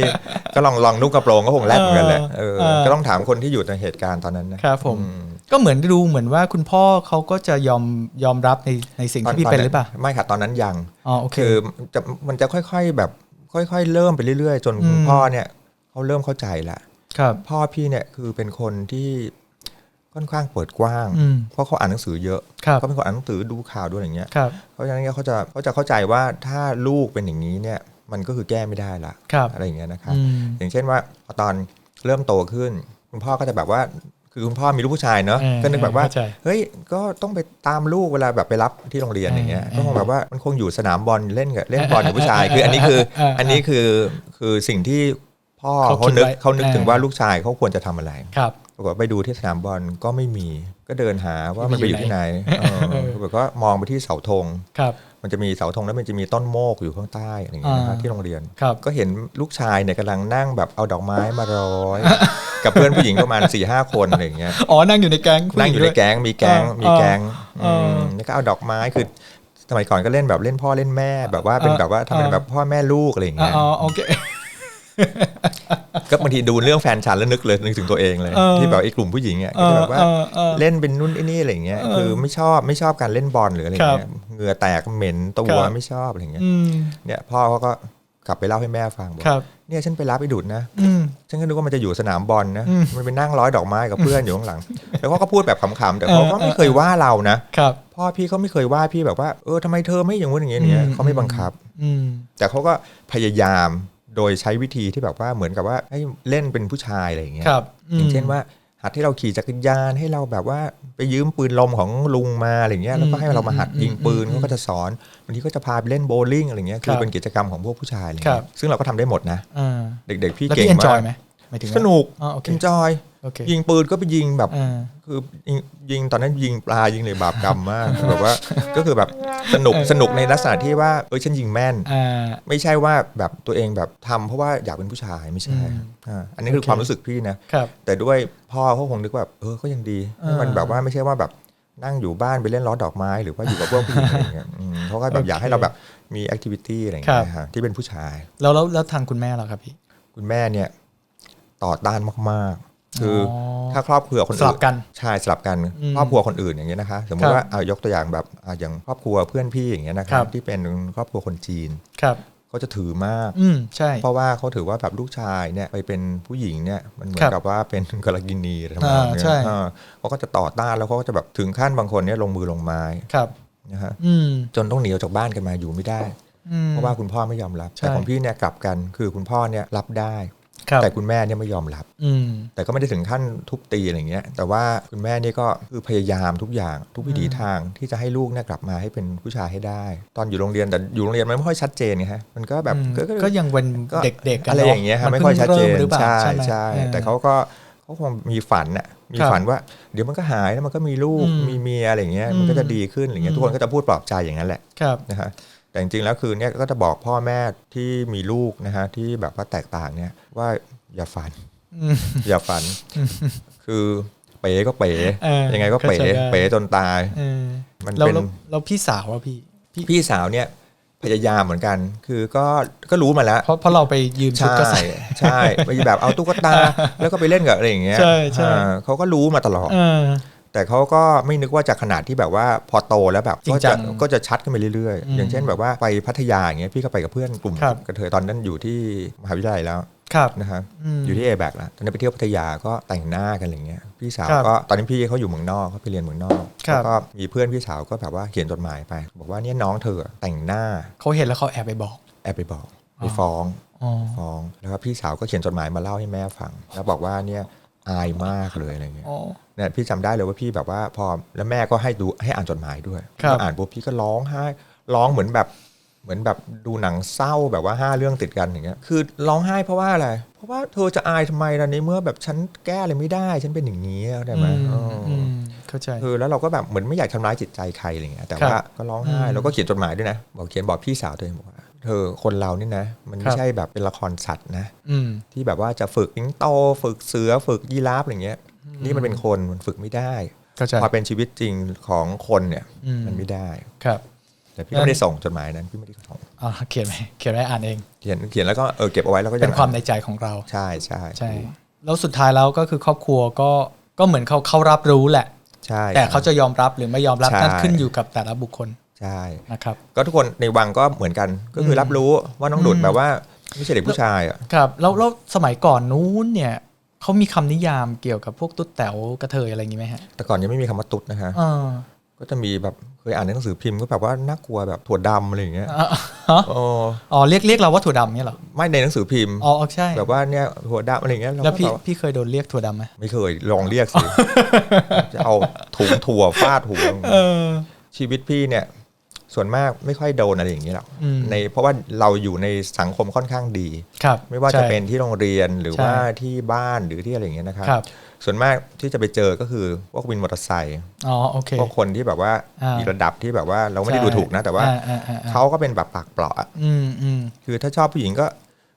B: ก็ลองลองนุ่งกระโปรงก็คงแรดเหมือนกันแหละเออ
A: เออ
B: ก็ต้องถามคนที่อยู่ในเหตุการณ์ตอนนั้นนะครับ
A: ผม
B: อื
A: ก็เหมือนดูเหมือนว่าคุณพ่อเขาก็จะยอมยอมรับในในสิ่ง
B: ตอน
A: ที่พี่เป็นหรือเปล่า
B: ไม่ค่ะตอนนั้นยัง
A: อ๋อโอเค
B: คือจะมันจะค่อย ๆแบบค่อย ๆ เริ่มไปเรื่อย ๆ จนคุณ
A: อืม
B: พ่อเนี่ยเขาเริ่มเข้าใจละ
A: ครับ
B: พ่อพี่เนี่ยคือเป็นคนที่ ค่อนข้างเปิดกว้าง
A: อืม
B: เพราะเขาอ่านหนังสือเยอะ
A: ครับ
B: เขาเป็นคนอ่านหนังสือดูข่าวด้วยอย่างเงี้ย
A: ครับ
B: เพราะฉะนั้นเนี่ยเขาจะเขาจะเข้าใจว่าถ้าลูกเป็นอย่างนี้เนี่ยมันก็คือแก้ไม่ได้ละ
A: ครับ
B: อะไรอย่างเงี้ยนะครับ
A: อืม
B: อย่างเช่นว่าพอตอนเริ่มโตขึ้น คุณพ่อก็จะแบบว่าคือคุณพ่อมีลูกผู้ชายเนอะ
A: เออ
B: ก็นึกแบบว่า
A: เข้าใจ
B: เฮ้ยก็ต้องไปตามลูกเวลาแบบไปรับที่โรงเรียนอย่างเงี้ย
A: เออ
B: ก็คงแบบว่ามันคงอยู่สนามบอลเล่นกับเล่นบอลกับผู้ชาย คืออันนี้คือ
A: เออเอออั
B: อันนี้คือคือสิ่งที่พ่อ
A: เขา
B: เขา
A: คิด
B: นึก
A: ไว้
B: เขานึก
A: เออ
B: ถึงว่าลูกชายเขาควรจะทำอะไร
A: ครับ
B: ป รากฏว่าไปดูที่สนามบอลก็ไม่มีก็เดินหาว่ามันไปอยู่ที่ไหนเออ
A: เออ
B: แบบก็มองไปที่เสาธง
A: ครับ
B: มันจะมีเสาธงแล้วมันจะมีต้นโมกอยู่ข้างใต้อะไรอย่างเงี้ยนะครับ
A: อ่า
B: ที่โรงเรียน
A: ครับ
B: ก็เห็นลูกชายเนี่ยกำลังนั่งแบบเอาดอกไม้มาร้อย กับเพื่อนผู้หญิงประมาณ4ี่ห้าคนอะไรอย่างเงี้ย
A: อ๋อนั่งอยู่ในแก๊งผู้ห
B: นั่ง
A: ญิ
B: อยู่ใน
A: ด้วย
B: แก๊งมีแก๊ง
A: เออ
B: มีแก๊ง
A: เออ
B: มแล้วก็เอาดอกไม้คือสมัยก่อนก็เล่นแบบเล่นพ่อเล่นแม่แบบว่าเป็น
A: เออ
B: แบบว่าทำเป็น
A: เออ
B: แบบพ่อแม่ลูกอะไรอย่าง
A: อ๋อ
B: เงี้ย
A: อ๋อโอเค
B: ก็บางทีดูเรื่องแฟนฉันแล้วนึกเลยนึกถึงตัวเองเลย
A: เออ
B: ที่แบบไอ้กลุ่มผู้หญิงอะ
A: เอ
B: ก็จะ
A: อ
B: แบบว่า
A: เออเออ
B: เล่นเป็นนู่นไอ้นี่อะไรอย่างเงี้ย
A: เออ
B: คือไม่ชอบไม่ชอบการเล่นบอลหรืออะไรอย่างเงี้ยเหงื่อแตกเหม็นตัว
A: ครับ
B: ไม่ชอบอะไรอย่างเงี้ย
A: อืม
B: เนี่ยพ่อเขาก็กลับไปเล่าให้แม่ฟังบอก
A: ครับ
B: เนี่ยฉันไปรับไอ้ดุดนะ
A: อืม
B: ฉันก็นึกว่ามันจะอยู่สนามบอลนะ
A: อืม
B: มันไปนั่งร้อยดอกไม้กับเพื่อนอยู่ข้างหลัง แล้วเขาก็พูดแบบขำๆแต่เขาก็ไม่เคยว่าเรานะ
A: ครับ
B: พ่อพี่เขาไม่เคยว่าพี่แบบว่าเออทำไมเธอไม่อย่างงู้นอย่างเงี้ยอย่างเงี้ย
A: อืม
B: เขาไม่บังคับ
A: อืม
B: แต่เขาก็พยายาม โดยใช้วิธีที่แบบว่าเหมือนกับว่าให้เล่นเป็นผู้ชายอะไรอย่างเงี้ย
A: ครับม
B: อย่างเช่นว่า หัดให้เราขี่จักรยานให้เราแบบว่าไปยืมปืนลมของลุงมาอะไรเงี้ยแล้วก็ให้เรามาหัดยิงปืน
A: อืม
B: เขาก็จะสอนบางทีก็จะพาไปเล่นโบว์ลิ่งอะไรเงี้ยคื
A: ครั
B: อบเป็นกิจกรรมของพวกผู้ชายอะไร
A: ครั
B: เงี้
A: บ
B: ยซึ่งเราก็ทำได้หมดนะ
A: อ่า
B: เด็กๆพี่
A: แล้ว
B: เก่ง
A: พี่เอนจอ
B: มายก
A: ไหมหมายถึง
B: สนุก
A: อ๋อโอเค
B: เอนจอย
A: โอเค
B: ยิงปืนก็ไปยิงแบบ
A: อ่า
B: คือยิงยิงตอนนั้นยิงปลายิงเลยบาปกรรมมากแบบว่าก็คือแบบสนุกสนุกในลักษณะที่ว่าเออฉันยิงแม่น
A: อ่า
B: ไม่ใช่ว่าแบบตัวเองแบบทำเพราะว่าอยากเป็นผู้ชายไม่ใช่
A: อืม
B: อ่าอันนี้คือ
A: โอเค
B: ความรู้สึกพี่นะครับแต่ด้วยพ่อเขาคงนึกว่าเออก็ยังดีให้มัน
A: อ่า
B: แบบว่าไม่ใช่ว่าแบบนั่งอยู่บ้านไปเล่นล้อดอกไม้ หรือว่าอยู่กับพวกผู้หญิงอะไรอย่างเงี้ยอืมเขาก็แบบอยากให้เราแบบมีแอคทิวิตี้อะไรอย่างเงี้ยฮะที่เป็นผู้ชาย
A: แล้วแล้วแล้วทางคุณแม่ล่ะครับพี่
B: คุณแม่เนี่ยต่อต้านมากๆ คืออ
A: อ
B: ถ้าครอบครัวคน
A: ส
B: อื่น
A: ลับกัน
B: ใช่สลับกัน
A: อืม
B: ครอบครัวคนอื่นอย่างเงี้ยนะคะ สมม
A: ครั
B: ติ
A: บ
B: ว่าเอายกตัวอย่างแบบอะอย่างครอบครัวเพื่อนพี่อย่างเงี้ยนะค
A: ครั
B: รับบที่เป็นครอบครัวคนจีน
A: ครับ
B: เขาจะถือมาก
A: อืมใช่
B: เพราะว่าเขาถือว่าแบบลูกชายเนี่ยไปเป็นผู้หญิงเนี่ยมันเหมือ
A: ครั
B: น
A: บ
B: กับว่าเป็นกลกินีอะไรทำนอง
A: อ่า
B: เนี้ย
A: ใช่
B: อ่าเขาก็จะต่อต้านแล้วเขาก็จะแบบถึงขั้นบางคนเนี่ยลงมือลงไม้
A: ครับ
B: นะฮะ
A: อืม
B: จนต้องหนีออกจากบ้านกันมาอยู่ไม่ได้
A: อืม
B: เพราะว่าคุณพ่อไม่ยอมรับ
A: ใช่
B: แต่ของพี่เนี่ยกลับกันคือคุณพ่อเนี่ยรับได้
A: ครับ
B: แต่คุณแม่เนี่ยไม่ยอมรับ
A: อืม
B: แต่ก็ไม่ได้ถึงขั้นทุบตีอะไรเงี้ย แต่ว่าคุณแม่นี่ก็คือพยายามทุกอย่างทุกวิถีทางที่จะให้ลูกเนี่ยกลับมาให้เป็นผู้ชายให้ได้ ตอนอยู่โรงเรียนแต่อยู่โรงเรียนมันไม่ค่อยชัดเจนไงฮะมันก็แบบ
A: อืม
B: ก็
A: ก็ยังเป็น
B: ก็
A: เด็กๆกัน
B: อะไร
A: น
B: อย่างเงี้ยฮะ
A: น
B: ไม่ค่อยชัดเจน
A: พิ่งริ่มหรือเปล่า
B: ใช่
A: ไหม
B: ใช่
A: ออ
B: แต่เขาก็เขาคงมีฝันน่ะมี
A: ครับ
B: ฝันว่าเดี๋ยวมันก็หายแล้วมันก็มีลูก
A: อืม
B: มีเมียอะไรอย่างเงี้ย
A: อืม
B: มันก็จะดีขึ้นอะไรเงี้ย
A: อืม
B: ทุกคนก็จะพูดปลอบใจอย่างนั้นแหละ
A: ครับ
B: นะฮะ แต่จริงๆแล้วคือเนี่ยก็จะบอกพ่อแม่ที่มีลูกนะฮะที่แบบว่าแตกต่างเนี่ยว่าอย่าฝัน
A: อืม
B: อย่าฝัน คือเป๋ก็เป๋
A: เออ
B: ยังไงก็เป๋
A: เข้าใจได้
B: เป๋จนตาย
A: เออ
B: มัน
A: แล้ว
B: เป็น
A: แล้วแล้วพี่สาวอะพี่
B: พี่สาวเนี่ยพยายามเหมือนกัน คือก็ก็รู้มาแล้ว
A: เพราะเพราะเราไปยืมชุด
B: ใช่
A: ก็ใส่
B: ใช่ไปแบบเอาตุ๊กตา แล้วก็ไปเล่นกับอะไรอย่างเงี้ย
A: ใช่ใช่
B: อ่าเขาก็รู้มาตลอด
A: เออ
B: แต่เขาก็ไม่นึกว่าจะขนาดที่แบบว่าพอโตแล้วแบบ
A: จริง
B: ก็
A: จั
B: จะ
A: ง
B: ก็จะชัดขึ้นไปเรื่อย
A: อืม
B: ๆอย่างเช่นแบบว่าไปพัทยาอย่างเงี้ยพี่ก็ไปกับเพื่อนกลุ่ม
A: ครับ
B: กระเทยตอนนั้นอยู่ที่มหาวิทยาลัยแล้ว
A: ครับ
B: นะครับ
A: ม
B: อยู่ที่เอแบกแล้วตอนนั้นไปเที่ยวพัทยาก็แต่งหน้ากันอะไรเงี้ยพี่สาว
A: ครับ
B: ก็ตอนนี้พี่เขาอยู่เมืองนอกเขาไปเรียนเมืองนอก
A: ครับ
B: แล้วก็มีเพื่อนพี่สาวก็แบบว่าเขียนจดหมายไป บอกว่าเนี่ยน้องเธอแต่งหน้า
A: เขาเห็นแล้วเขาแอบไปบอก
B: แอบไปบอกไปฟ้อง
A: อ๋อ
B: ฟ้องแล้วก็พี่สาวก็เขียนจดหมายมาเล่าให้แม่ฟัง แล้วบอกว่าเนี่ยอายมากเลยอะไรเงี้ย
A: อ๋อ
B: เนี่ยพี่จำได้เลยว่าพี่แบบว่าพอแล้วแม่ก็ให้ดูให้อ่านจดหมายด้วย
A: ครับ
B: พออ่านปุ๊บพี่ก็ร้องไห้ร้องเหมือนแบบเหมือนแบบดูหนังเศร้าแบบว่าห้าเรื่องติดกันอย่างเงี้ยคือร้องไห้เพราะว่าอะไร เพราะว่าเธอจะอายทำไมล่ะในเมื่อแบบฉันแก้อะไรไม่ได้ ฉันเป็นอย่างนี้เข้าใจไหม
A: อืม
B: เอออ
A: อืมเข้าใจ
B: คือแล้วเราก็แบบเหมือนไม่อยากทำร้ายจิตใจใครอะไรเงี้ยแต่
A: ครับ
B: ว่าก็ร้องไห้
A: อืม
B: แล้วก็เขียนจดหมายด้วยนะ บอกเขียนบอกพี่สาวตัวเองบอกว่าเธอคนเรานี่นะ มัน
A: ค
B: ไม่
A: รับ
B: ใช่แบบเป็นละครสัตว์นะ
A: อืม
B: ที่แบบว่าจะฝึกสิงโตฝึกเสือฝึกยีราฟอะไรเงี้ย นี่มันเป็นคนมันฝึกไม่ได้
A: เข้าใจ
B: พอเป็นชีวิตจริงของคนเนี่ย
A: อืม
B: มันไม่ได้
A: ครับ
B: แต่พี่ก็ไม่ได้ส่งจดหมายนั้นพี่ไม่ได้ส่ง
A: อ่าเขียนไว้เขียนไว้อ่านเอง
B: เขียนเขียนแล้วก็เออเก็บเอาไว้แล้วก็
A: เป็น
B: ยัง
A: ความในใจของเรา
B: ใช่ใช่
A: ใช่ แล้วสุดท้ายแล้วก็คือครอบครัวก็ก็เหมือนเขาเขารับรู้แหละ
B: ใช่
A: แต่เขาจะยอมรับหรือไม่ยอมรับ
B: ใช่
A: นั่นขึ้นอยู่กับแต่ละบุคคล
B: ใช่
A: นะครับ
B: ก็ทุกคนในวังก็เหมือนกันก็คือรับรู้ว่าน้องดุด
A: อืม
B: แบบว่าไม่ใช่เด็กผู้ชายอะ
A: ครับแล้วแล้วสมัยก่อนนู้นเนี่ย เขามีคำนิยามเกี่ยวกับพวกตุ๊ดแต๋วกระเทยอะไรอย่างงี้ไหมฮะ
B: แต่ก่อนยังไม่มีคำว่าตุ๊ดนะฮะ
A: เออ
B: ก็จะมีแบบเคยอ่านในหนังสือพิมพ์ก็แบบว่าน่ากลัวแบบถั่วดำอะไรอย่างเงี้ย
A: อะฮะ
B: โอ้
A: อ๋อเรียกเรียกเราว่าถั่วดำเนี่ยเหรอ
B: ไม่ในหนังสือพิมพ์
A: อ๋อใช่
B: แบบว่าเนี่ยถั่วดำอะไรอย่างเงี้ยเรา
A: แล้ว
B: ก็
A: พี่
B: แบบ
A: พี่เคยโดนเรียกถั่วดำไหม
B: ไม่เคยลองเรียกสิจะเอาถุงถั่วฟาดหัว
A: เออ
B: ชีวิตพี่เนี่ย ส่วนมากไม่ค่อยโดนอะไรอย่างนี้หรอก
A: อืม
B: ในเพราะว่าเราอยู่ในสังคมค่อนข้างดี
A: ครับ
B: ไม่ว่าจะ
A: ใช่
B: เป็นที่โรงเรียนหรือ
A: ใช่
B: ว่าที่บ้านหรือที่อะไรอย่างเงี้ยนะครับ
A: ครับ
B: ส่วนมากที่จะไปเจอก็คือพวกวินมอเตอร์ไซค์
A: อ๋อโอเค
B: พวกคนที่แบบว่า
A: อ่ามี
B: มีระดับที่แบบว่าเราไม่ได้ดูถูกนะ แต่ว่า
A: อ่อ่อ่
B: เขาก็เป็นแบบปากเปราะอะ
A: อืมอืม
B: คือถ้าชอบผู้หญิงก็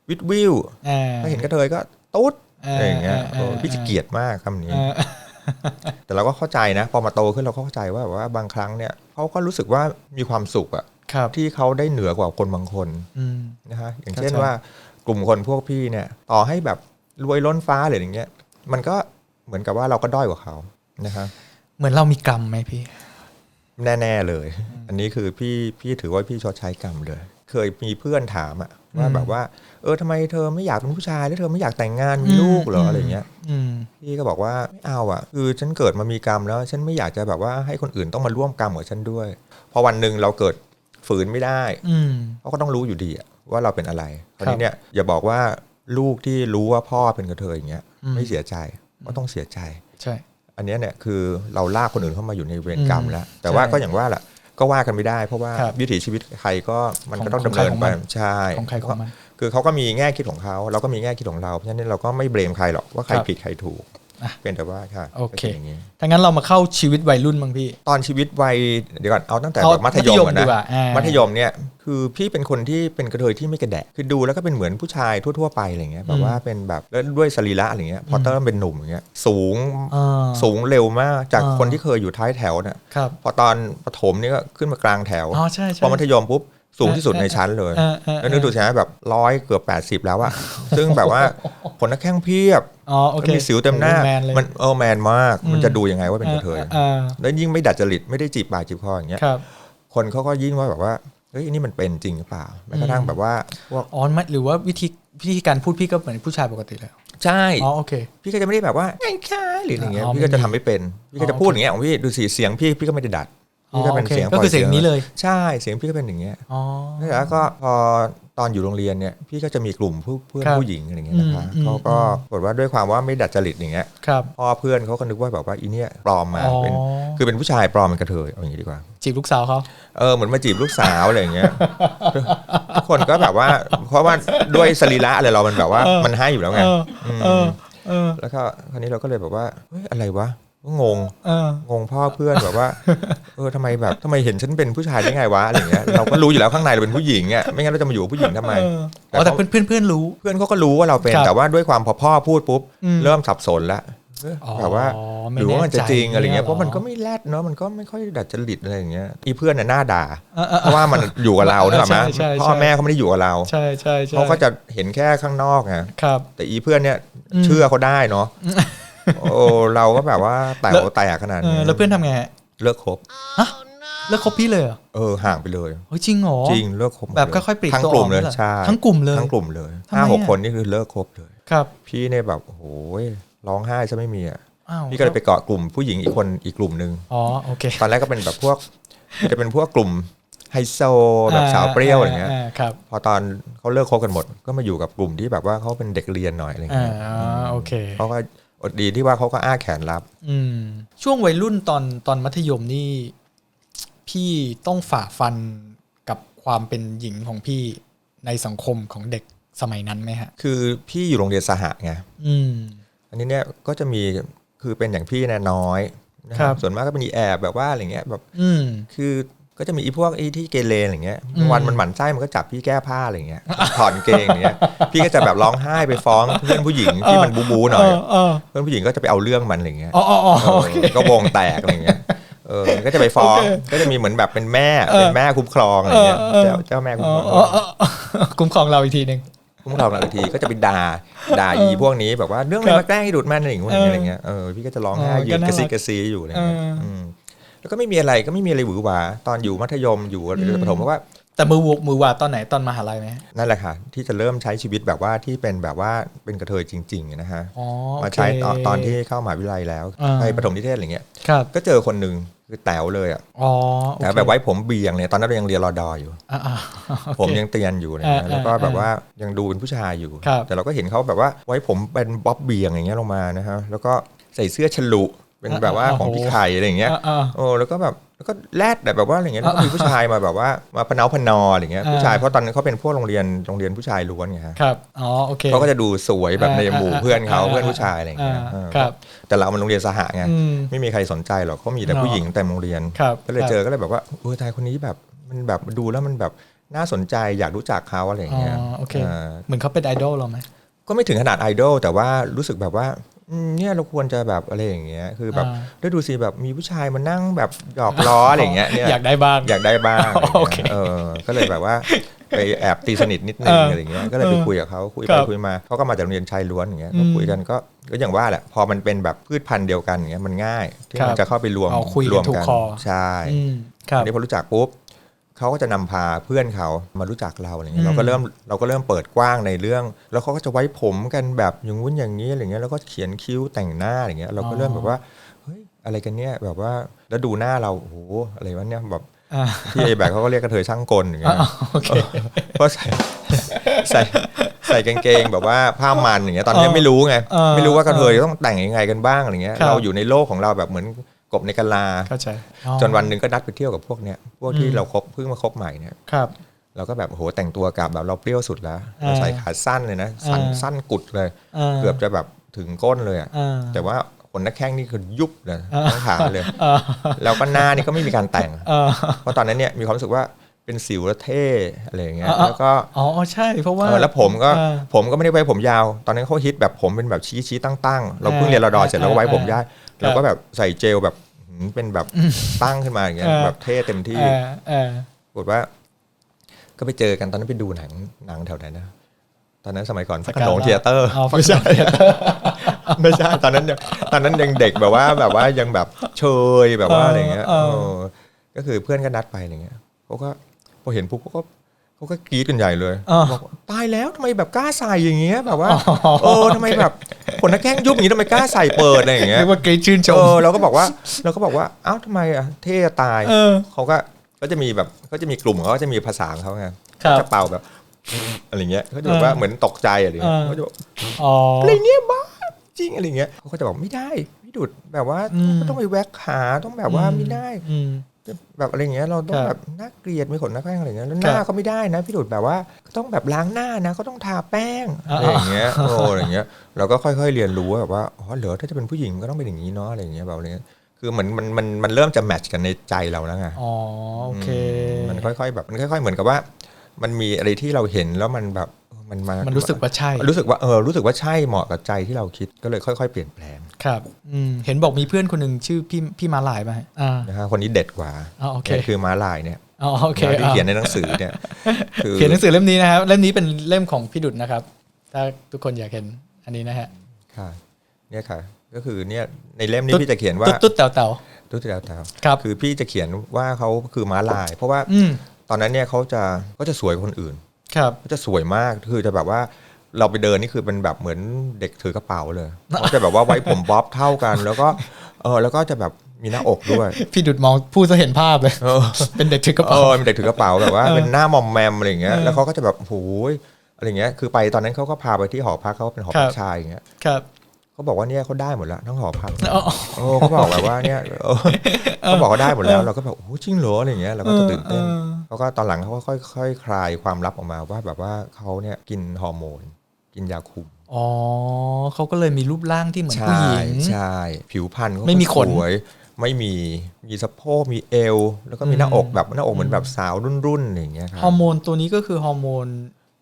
B: วิดวิว
A: อ่า
B: ถ้าเห็นกระเทยก็ตุ๊ด
A: อ่า
B: อะไรอย่างเงี้ย
A: อ่า
B: เออพี่จะเกลียดมากคำนี้
A: เออ
B: แต่เราก็เข้าใจนะ พอมาโตขึ้นเราก็เข้าใจว่าแบบว่าบางครั้งเนี่ยเขาก็รู้สึกว่ามีความสุขอะ
A: ครับ
B: ที่เขาได้เหนือกว่าคนบางคน
A: อืม
B: นะฮะอย่างเช่น
A: เข้าใจ
B: ว่ากลุ่มคนพวกพี่เนี่ย ต่อให้แบบรวยล้นฟ้าหรืออย่างเงี้ย มันก็เหมือนกับว่าเราก็ด้อยกว่าเขานะครับ
A: เหมือนเรามีกรรมไหมพี่
B: แน่ ๆ เลย อันนี้คือพี่พี่ถือว่าพี่ชดใช้กรรมเลย เคยมีเพื่อนถามอะว่า
A: อืม
B: แบบว่า เออทำไมเธอไม่อยากเป็นผู้ชายแล้วเธอไม่อยากแต่งงานมีลูกเหรออะไรเงี้ย
A: อืม
B: พี่ก็บอกว่าไม่เอาอะคือฉันเกิดมามีกรรมแล้ว ฉันไม่อยากจะแบบว่าให้คนอื่นต้องมาร่วมกรรมกับฉันด้วย พอวันหนึ่งเราเกิดฝืนไม่ได้
A: อืม
B: เขาก็ต้องรู้อยู่ดีอะว่าเราเป็นอะไรค
A: ครั
B: ราว
A: บ
B: นี้เนี่ยอย่าบอกว่าลูกที่รู้ว่าพ่อเป็นกระเทยอย่างเงี้ย
A: อืม
B: ไม่เสียใจก็ต้องเสียใจ
A: ใช่ อั
B: อันเนี้ยเนี่ยคือเราลากคนอื่นเข้ามาอยู่ในเวรกรรมแล้ว แต่ว่า
A: ใช่
B: ก็อย่างว่าแหละ ก็ว่ากันไม่ได้ เพราะว่า
A: ครับ
B: วิถีชีวิตใครก็มัน
A: ของ
B: ก็ต้อง
A: ของ
B: ดำเนิน
A: ใครของ
B: ไป
A: มัน
B: ใช่
A: ของใครของมัน
B: คือเขาก็มีแง่คิดของเขาเราก็มีแง่คิดของเราเพราะฉะนั้นเราก็ไม่เบรมใครหรอกว่าใคร
A: ครับ
B: ผิดใครถูก
A: อะ
B: เป็นแต่ว่าค่ะ
A: โอเค
B: ก็ป็นอย่างนี้
A: ถ้างั้นเรามาเข้าชีวิตวัยรุ่นบ้างพี่
B: ตอนชีวิตวัยเดี๋ยวก่อนเอาตั้งแต่
A: เอา
B: แบบมัธยมก่อน
A: ดี
B: นะ
A: กว่าอ่า
B: มัธยมเนี่ยคือพี่เป็นคนที่เป็นกระเทยที่ไม่กระแดะคือดูแล้วก็เป็นเหมือนผู้ชายทั่ว ๆ ไปอะไรเงี้ยแบบว่าเป็นแบบแล้วด้วยสรีระอะไรเงี้ยพอเติมเป็นหนุ่มอย่างเงี้ยสูง
A: อ่า
B: สูงเร็วมากจาก
A: อ่า
B: คนที่เคยอยู่ท้ายแถวเนี่ย
A: ครับ
B: พอตอนประถมนี่ก็ขึ้นมากลางแถว
A: อ๋อใช่ใช่
B: พอมัธยมปุ๊บ สูงที่สุดในชั้นเลย
A: เออเออ
B: แล้วนึกดูสิฮะแบบร้อยเกือบ 80 แล้วอะซึ่งแบบว่าขนนักแข้งเพียบ
A: อ๋อโอเค
B: แล้วมีสิวเต็มหน้า
A: แมนเลย
B: มันเออแมนมาก มัน
A: อืม
B: จะดูยังไงว่าเป็นกระเทย
A: ออออ
B: แล้วยิ่งไม่ดัดจริตไม่ได้จีบปากจีบคออย่างเงี้ย
A: ครับ
B: คนเขาก็ยิ่งว่าแบบว่าเฮ้ยอันนี่มันเป็นจริงหรือเปล่าแม้กระทั่งแบบว่าพวก
A: อ๋อไม่หรือว่าวิธีวิธีการพูดพี่ก็เหมือนผู้ชายปกติเลย
B: ใช่
A: อ๋อโอเค
B: พี่ก็จะไม่ได้แบบว่าไอ้ค่าหรืออะไรเงี้ย
A: อ๋อ
B: พี่ก็
A: ไม่
B: จะ
A: มี
B: ทำไม่เป็นพี่ก็จะ
A: อ๋อ
B: พูดอย่างเงี้ยของพี่ดูสิเสียงพี่พี่ก็ไม่ได้ดัด
A: อ๋อ
B: พี่ก็เป็
A: โอนเค
B: เสียง
A: ก็คือเสียงนี้เลย
B: ใช่เสียงพี่ก็เป็นอย่างเงี้ย
A: อ๋อ
B: แล้วก็พอตอนอยู่โรงเรียนเนี่ยพี่ก็จะมีกลุ่มผู้เพื่อน
A: ครับ
B: ผู้หญิงอะไรอย่างเงี้ยนะคะ
A: อืม
B: เขาก็
A: อืม
B: บอกฏว่าด้วยความว่าไม่ดัดจริตอย่างเงี้ย
A: ครับ
B: พ่อเพื่อนเขาก็นึกว่าแบบว่าอีเนี่ยปลอมมา
A: อ๋อ
B: เป็นคือเป็นผู้ชายปลอมเป็นกระเทยเอาอย่างงี้ดีกว่า
A: จีบลูกสาวเขา
B: เออเหมือนมาจีบลูกสาวอะไรอย่างเงี้ยทุกคนก็แบบว่า เพราะว่าด้วยสรีระอะไรเรามันแบบว่า
A: เออ
B: มันให้อยู่แล้วไง
A: เออ
B: ม
A: เออเออ
B: แล้วก็คราวนี้เราก็เลยแบบว่าเฮ้ยอะไรวะ ก็งง
A: เออ
B: งงพ่อเพื่อนแบบว่า เออทำไมแบบทำไมเห็นฉันเป็นผู้ชายได้ไงวะอะไรอย่างเงี้ยเราก็รู้อยู่แล้วข้างในเราเป็นผู้หญิงอะไม่งั้นเราจะมาอยู่กับผู้หญิงทำไม
A: เอออ๋อแต่เพื่อนเพื่อนเพื่อนรู้
B: เพื่อนเขาก็รู้ว่าเราเป็น
A: ครับ
B: แต่ว่าด้วยความพอพ่อพูดปุ๊บ
A: อืม
B: เริ่มสับสนละเอ๊ะ
A: อ๋อ
B: แบบว่า
A: ไม่
B: หรือว่ามันจะจริง
A: แน่ใจ
B: อะไรเงี้ย
A: เนี่ย
B: เพราะมัน
A: เหรอ
B: ก็ไม่แรดเนาะมันก็ไม่ค่อยดัดจริตอะไรอย่างเงี้ยอีเพื่อนน่ะหน้าด่า
A: เออเออ
B: เพราะว่ามันอยู่กับเราเนกอะไหม
A: ใช่ใช่ใช่
B: พ่อแม่เขาไม่ได้อยู่กับเรา
A: ใช่ใช่ใช่
B: เขาก็จะเห็นแค่ข้างนอกไง
A: ครับ
B: แต่อีเพื่อนเนี่ย
A: อืม
B: เชื่อเขาได้เนาะ โอ้เราก็แบบว่าแต๋วแตกขนาด
A: เอ
B: นี้
A: อแล้วเพื่อนทำไงฮะ
B: เลิกคบ
A: เลิกคบพี่เลยเหรอ
B: เออห่างไปเลย
A: เฮ้ยจริงเหรอ
B: จริงเลิกคบหมด
A: แบบ
B: เล
A: ค่อยๆปลีก
B: ทั้ง
A: ตัว
B: กลุ่ม
A: ออก
B: เลย
A: นี่หรอ
B: ใช่
A: ทั้งกลุ่มเลย
B: ทั้งกลุ่มเลย
A: ทำไม
B: ห้าหก
A: อะ
B: คนนี่คือเลิกคบเลย
A: ครับ
B: พี่เนี่ยแบบโอ้โหร้องไห้ซะไม่มีอะ
A: อ้าว
B: พี่ก็เลยไปเกาะกลุ่มผู้หญิงอีกคนอีกกลุ่มหนึ่ง
A: อ๋อโอเค
B: ตอนแรกก็เป็นแบบพวก จะเป็นพวกกลุ่มไฮโซแบบสาวเปรี้ยวอะไรเงี้ยา
A: ครับ
B: พอตอนเขาเลิกคบกันหมด ก็มาอยู่กับกลุ่มที่แบบว่าเขาเป็นเด็กเรียนหน่อยอะไร
A: อ่า
B: เงี้ย
A: โอเค
B: เขาก็ อดดีที่ว่าเขาก็อ้าแขนรับ
A: อืม ช่วงวัยรุ่นตอนตอนมัธยมนี่ พี่ต้องฝ่าฟันกับความเป็นหญิงของพี่ในสังคมของเด็กสมัยนั้นไหมฮะ
B: คือพี่อยู่โรงเรียนสหะไง
A: อืม
B: อันนี้เนี่ยก็จะมีคือเป็นอย่างพี่เนยน้อยนะครับส่วนมากก็เป็นอีแอบแบบว่าอะไรเงี้ยแบบ
A: อืม
B: คือ ก็จะมีอีพวกไอ้ที่เกเรอะไรเงี้ย
A: อืม
B: วันมันหมั่นไส้มันก็จับพี่แก้ผ้าอะไรเงี้ยถอนเกงอย่างเงี้ย พี่ก็จะแบบร้องไห้ไปฟ้องเพื่อนผู้หญิงที่มันบูบูหน่อย
A: เเออ
B: เพื่อนผู้หญิงก็จะไปเอาเรื่องมันอะไรเงี้ย
A: อ๋ออ๋ออ๋อ
B: เออ
A: โอเค
B: ก็วงแตกอะไรเงี้ยเออก็จะไปฟ้อง
A: โอเค
B: ก็จะมีเหมือนแบบเป็นแม่
A: เออ
B: เป็นแม่คุ้มครองอะไรเงี้ย
A: เออเออ
B: เจ้าเจ้าแม่คุ้ม
A: อ๋อ
B: ครอง
A: อ๋ออ๋อคุ้มครองเราอีกทีหนึ่ง
B: คุ้มครองหลายทีก็จะไปด่าด่าอีพวกนี้แบบว่าเรื่องอะไร
A: ครับ
B: มาแกล้งให้ดูดมันอะไรอย่างเงี้ย
A: เอออ
B: อะไรเงี้ยเออพี่ก็จะร้องไห้
A: อ๋อ
B: ยื
A: ก็
B: น
A: น่าก
B: ระซิ
A: รั
B: ก
A: ก
B: กระซีอยู่อะไรเงี้ย
A: เอออื
B: ม แล้วก็ไม่มีอะไรก็ไม่มีอะไรหวือหวาตอนอยู่มัธยมอยู่
A: อืม
B: ประถมเพราะว่า
A: แต่มือวกมือวาดตอนไหนตอนมหาลัยไหม
B: นั่นแหละค่ะ ที่จะเริ่มใช้ชีวิตแบบว่าที่เป็นแบบว่าเป็นกระเทยจริง ๆ นะฮะ
A: อ๋อ
B: มา
A: โเค
B: ใช้ตอนตอนที่เข้ามหาวิทยาลัยแล้ว
A: อ่า
B: ในประถมนิเทศอะไรเงี้ย
A: ครับ
B: ก็เจอคนหนึ่งคือแต๋วเลยอะ
A: อ๋อโอเค
B: แต่แบบไว้ผมเบียงเนี่ยตอนนั้นเรายังเรียนรอดออยู่
A: อ่าอ่าโอเค
B: ผมยังเตียนอยู่อะไรเงี้ย
A: อ่า
B: แล้วก็
A: อ่า
B: แบบว่ายังดูเป็นผู้ชายอยู่
A: ครับ
B: แต่เราก็เห็นเขาแบบว่าไว้ผมเป็นบ๊อบเบียงอย่างเงี้ยลงมานะฮะแล้วก็ใส่เสื้อฉลุ เป็นแบบว่า
A: อ่า
B: ของ
A: โอ้โห
B: พี่ไข่อะไรอย่างเงี้ย
A: อ่าอ่า
B: โอ้แล้วก็แบบแล้วก็แลดแบบว่าอะไรเงี้ยแล้วก็มีผู้ชายมาแบบว่ามาพนเอาพนออะไรเงี้ย
A: อ่า
B: ผู้ชายเพราะตอนนั้นเขาเป็นพวกโรงเรียนโรงเรียนผู้ชายล้วนไงฮะ
A: ครับอ๋อโอเค
B: เขาก็จะดูสวยแบบในหมู่
A: อ่า
B: เพื่อนเขา
A: อ่า
B: เพื่อนผู้ชายอะไรอย่างเงี้ย
A: อ่า
B: เออ
A: ครับ
B: แต่เรามันโรงเรียนสหะไง
A: อืม
B: ไม่มีใครสนใจหรอกเขามีแต่
A: เนอะ
B: ผู้หญิงเต็มโรงเรียน
A: ครับ
B: ก็เลย
A: ครับ
B: เจอก็เลยแบบว่าเออชายคนนี้แบบมันแบบดูแล้วมันแบบน่าสนใจอยากรู้จักเขาอะไรอย่างเงี้ย
A: อ๋อโอเค
B: อ่า
A: เหมือนเขาเป็นไอดอลเราไหม
B: ก็ไม่ถึงขนาดไอดอลแต่ว่ารู้สึกแบบว่า อืมเนี่ยเราควรจะแบบอะไรอย่างเงี้ยคือแบบ
A: อ่า
B: ได้ดูสิแบบมีผู้ชายมานั่งแบบหยอกล้ออะไรอย่างเงี้ยเนี่ย
A: อยากได้บ้าง
B: อยากได้บ้าง
A: โอเค
B: เออ ก็เลยแบบว่าไปแอบตีสนิทนิดนึง
A: เอออ
B: อะไรอย่างเงี้ยก็เลยไป
A: เออ
B: คุยกับเขาคุย
A: ค
B: ไป
A: รับ
B: คุยมาเขาก็มาจากโรงเรียนชายล้วนอย่างเงี้ย
A: อืม
B: ก็คุยกันก็ก็อย่างว่าแหละพอมันเป็นแบบพืชพันธุ์เดียวกันอย่างเงี้ยมันง่ายที่
A: ครับ
B: มันจะเข้าไปรวม
A: เอาคุยกัน
B: รวม
A: ถูกคอ
B: ใช่
A: อืมครับ
B: อันนี้พอรู้จักปุ๊บ เขาก็จะนำพาเพื่อนเขามารู้จักเราอะไรเงี้
A: อื
B: ย
A: ม
B: เราก็เริ่มเราก็เริ่มเปิดกว้างในเรื่อง แล้วเขาก็จะไว้ผมกันแบบอย่างงู้นอย่างนี้อะไรเงี้ยแล้วก็เขียนคิ้วแต่งหน้าอะไรเงี้ยเราก็เริ่มแบบว่าเฮ้ยอะไรกันเนี่ยแบบว่าแล้วดูหน้าเราโอ้โหอะไรวะเนี่ยแบบ
A: อ่า
B: ที่เอแบกเขาก็เรียกกระเทยช่างกลอย่างเงี้ย
A: อ่าโอเค
B: เพราะใส่ใส่ใส่กางเกงแบบว่าผ้ามันอย่างเงี้ยตอนนี้
A: เออ
B: ไม่รู้ไง
A: เออ
B: ไม่รู้ว่ากระเทยต้องแต่งยังไงกันบ้างอะไรเงี้ย
A: ครับ
B: เราอยู่ในโลกของเราแบบเหมือน กบในกะลา
A: เข้าใจอ๋อ
B: จนวันหนึ่งก็นัดไปเที่ยวกับพวกเนี้ยพวกที่
A: อืม
B: เราคบเพิ่งมาคบใหม่เนี่ย
A: ครับ
B: เราก็แบบโอ้โหแต่งตัวกับแบบเราเปรี้ยวสุดแล้ว
A: อ่า
B: เราใส่ขาสั้นเลยนะสั้น
A: อ่า
B: สั้นกุดเลยาเกือบจะแบบถึงก้นเลยอะ
A: อ่า
B: แต่ว่าขนหน้าแข้งนี่คือยุบเลย
A: อ่า
B: ทั้งขาเลย
A: อ่า
B: แล้วก็หน้านี่ก็ไม่มีการแต่ง
A: อ่า
B: เพราะตอนนั้นเนี่ยมีความรู้สึกว่าเป็นสิวแล้วเท่อะไรอย่างเงี้ย
A: อ่าอ่า
B: แล้วก็
A: อ๋อใช่เพราะว่า
B: เออแล้วผมก็
A: อ่า
B: ผมก็ไม่ได้ไว้ผมยาว ตอนนั้นเขาฮิตแบบผมเป็นแบบชี้ชี้ตั้งตั้งๆเราเพิ่ง
A: อ่า
B: เรียนรอดอเสร็จแล้วก็ไว้ผมยาว
A: ครับ
B: เราก็แบบใส่เจลแบบหืมเป็นแบบตั้งขึ้นมาอย่างเงี้ย
A: อ่า
B: แบบเท่เต็มที่
A: เออเออ
B: ปรากฏว่า ก็ไปเจอกันตอนนั้นไปดูหนังหนังแถวไหนนะตอนนั้นสมัยก่อนพระโขนงเทยเตอร์
A: อ๋อ
B: ไม่ใช่ไม่ใช่ตอนนั้นยังตอนนั้นยังเด็กแบบว่าแบบว่ายังแบบเชยแบบว่าอะไรเงี้ย
A: เออ
B: เออก็คือเพื่อนก็นัดไปอะไรเงี้ยเขาก็พอเห็นปุ๊บเขาก็ เขาก็กรี๊ดกันใหญ่เลย
A: อ่า
B: บอกตายแล้วทำไมแบบกล้าใส่อย่างเงี้ยแบบว่า
A: อ๋อ
B: เออทำไมแบบขนหน้าแข้งยุบอย่างงี้ทำไมกล้าใส่เปิดอะไรอย่างเงี้ย
A: เรียกว่ากรีดชื่นชม
B: เออเราก็บอกว่าเราก็บอกว่าเอ้าทำไมอะเท่จะตาย
A: เออ
B: เขาก็ก็จะมีแบบก็จะมีกลุ่มเขาก็จะมีภาษาของเขาไง
A: ครับ
B: เขาจะเป่าแบบอะไรเงี้ยเขาจะบอกว่า
A: เออ
B: เหมือนตกใจอะไรเงี้ย
A: เออ
B: เขาจะบอก
A: อ๋อ
B: อะไรเงี้ยบ้าจริงอะไรเงี้ยเขาก็จะบอกไม่ได้พี่ดุดแบบว่า
A: อืม
B: ต้องไปแว็กขาต้องแบบว่าไม่ได้
A: อืม
B: แบบอะไรเงี้ยเราต้อง
A: ครับ
B: แบบน่าเกลียดมีขนหน้าแป้งอะไรเงี้ยแล้วห
A: ครั
B: น้า
A: บ
B: ก็ไม่ได้นะพี่ดุดแบบว่าต้องแบบล้างหน้านะก็ต้องทาแป้ง
A: อ่า
B: อะไรอย่างเงี้ยโอ้อะไรเงี้ยเราก็ค่อยๆเรียนรู้ว่าแบบว่าอ๋อเหรอถ้าจะเป็นผู้หญิงก็ต้องเป็นอย่างนี้เนาะอะไรเงี้ยแบบอะไรเงี้ยคือเหมือนมันมันมันเริ่มจะแมทช์กันในใจเราแล้วไง
A: อ๋อโอเค
B: มมันค่อยๆแบบมันค่อย ๆ เหมือนกับว่า มันมีอะไรที่เราเห็นแล้วมันแบบ มันมา
A: มันรู้สึกว่าใช่
B: รู้สึกว่าเออรู้สึกว่าใช่เหมาะกับใจที่เราคิดก็เลยค่อย ๆ เปลี่ยนแปลง
A: ครับอืมเห็นบอกมีเพื่อนคนหนึ่งชื่อพี่พี่มาลายป่ะฮะอ่า
B: นะฮะคนนี้เด็ดกว่า
A: อ๋อโอเค
B: นี่ยคือม้าลายเนี่ย
A: อ๋อโอเค
B: ที่
A: อ่า
B: เขียนในหนังสือเนี่ยคือ
A: เขียนหนังสือเล่มนี้นะครับเล่มนี้เป็นเล่มของพี่ดุดนะครับ ถ้าทุกคนอยากเห็นอันนี้นะฮะ
B: ค่ะเนี่ยค่ะ ก็คือเนี่ยในเล่มนี้พี่จะเขียนว่า
A: ตุ๊ดตุ๊ดเต่าเต่า
B: ตุ๊ดแถวแถว
A: ครับ
B: คือพี่จะเขียนว่าเขาคือม้าลาย เพราะว่า
A: อืม
B: ตอนนั้นเนี่ยเขาจะก็จะสวยกว่าคนอื่น
A: ครับ
B: เขาจะสวยมากคือจะแบบว่าเราไปเดินนี่คือเป็นแบบเหมือนเด็กถือกระเป๋าเลยเขาจะแบบว่าไว้ผมบ๊อบเท่ากัน แล้วก็เออแล้วก็จะแบบมีหน้าอกด้วย
A: พี่ดุดมองพูดจะเห็นภาพเลย
B: เออ
A: เป็นเด็กถือกระ
B: เอ
A: เป๋า
B: อเป็นเด็กถือกระเป๋าแบบว่า
A: เออ
B: เป็นหน้ามอมแมมอะไรอย่างเงี้ย
A: เออ
B: แล้วเขาก็จะแบบโอ้ยอะไรอย่างเงี้ยคือไปตอนนั้นเขาก็พาไปที่หอพักเขาเป็นหอพั
A: ค
B: ก
A: รับ
B: ชายอย่างเงี้ย
A: ครับ
B: เขาบอกว่าเนี่ยเขาได้หมดแล้วทั้งหอพัก
A: อ๋อ
B: โอ้เขาบอกแบบว่าเนี่ยเออเขาบอกเขาได้หมดแล้วเราก็แบบโอ้จริงเหรออะไรอย่างเงี้ยเราก็จะตื่นเต้น
A: เออ
B: เขาก็ตอนหลังเขาก็ค่อยๆคลายความลับออกมาว่าแบบว่าเขาเนี่ยกินฮอร์โมน กินยาคุม
A: อ๋อเขาก็เลยมีรูปร่างที่เหมือน
B: ใช่
A: ผู้หญิง
B: ใช่ผิวพรรณเขาก็
A: ไม่มีขน
B: สวยไม่มีมีสะโพกมีเอว แล้วก็มีหน้าอกแบบหน้าอกเหมือนแบบสาวรุ่นๆอย่างเงี้ยครั
A: ฮอร์โมนตัวนี้ก็คือฮอร์โมน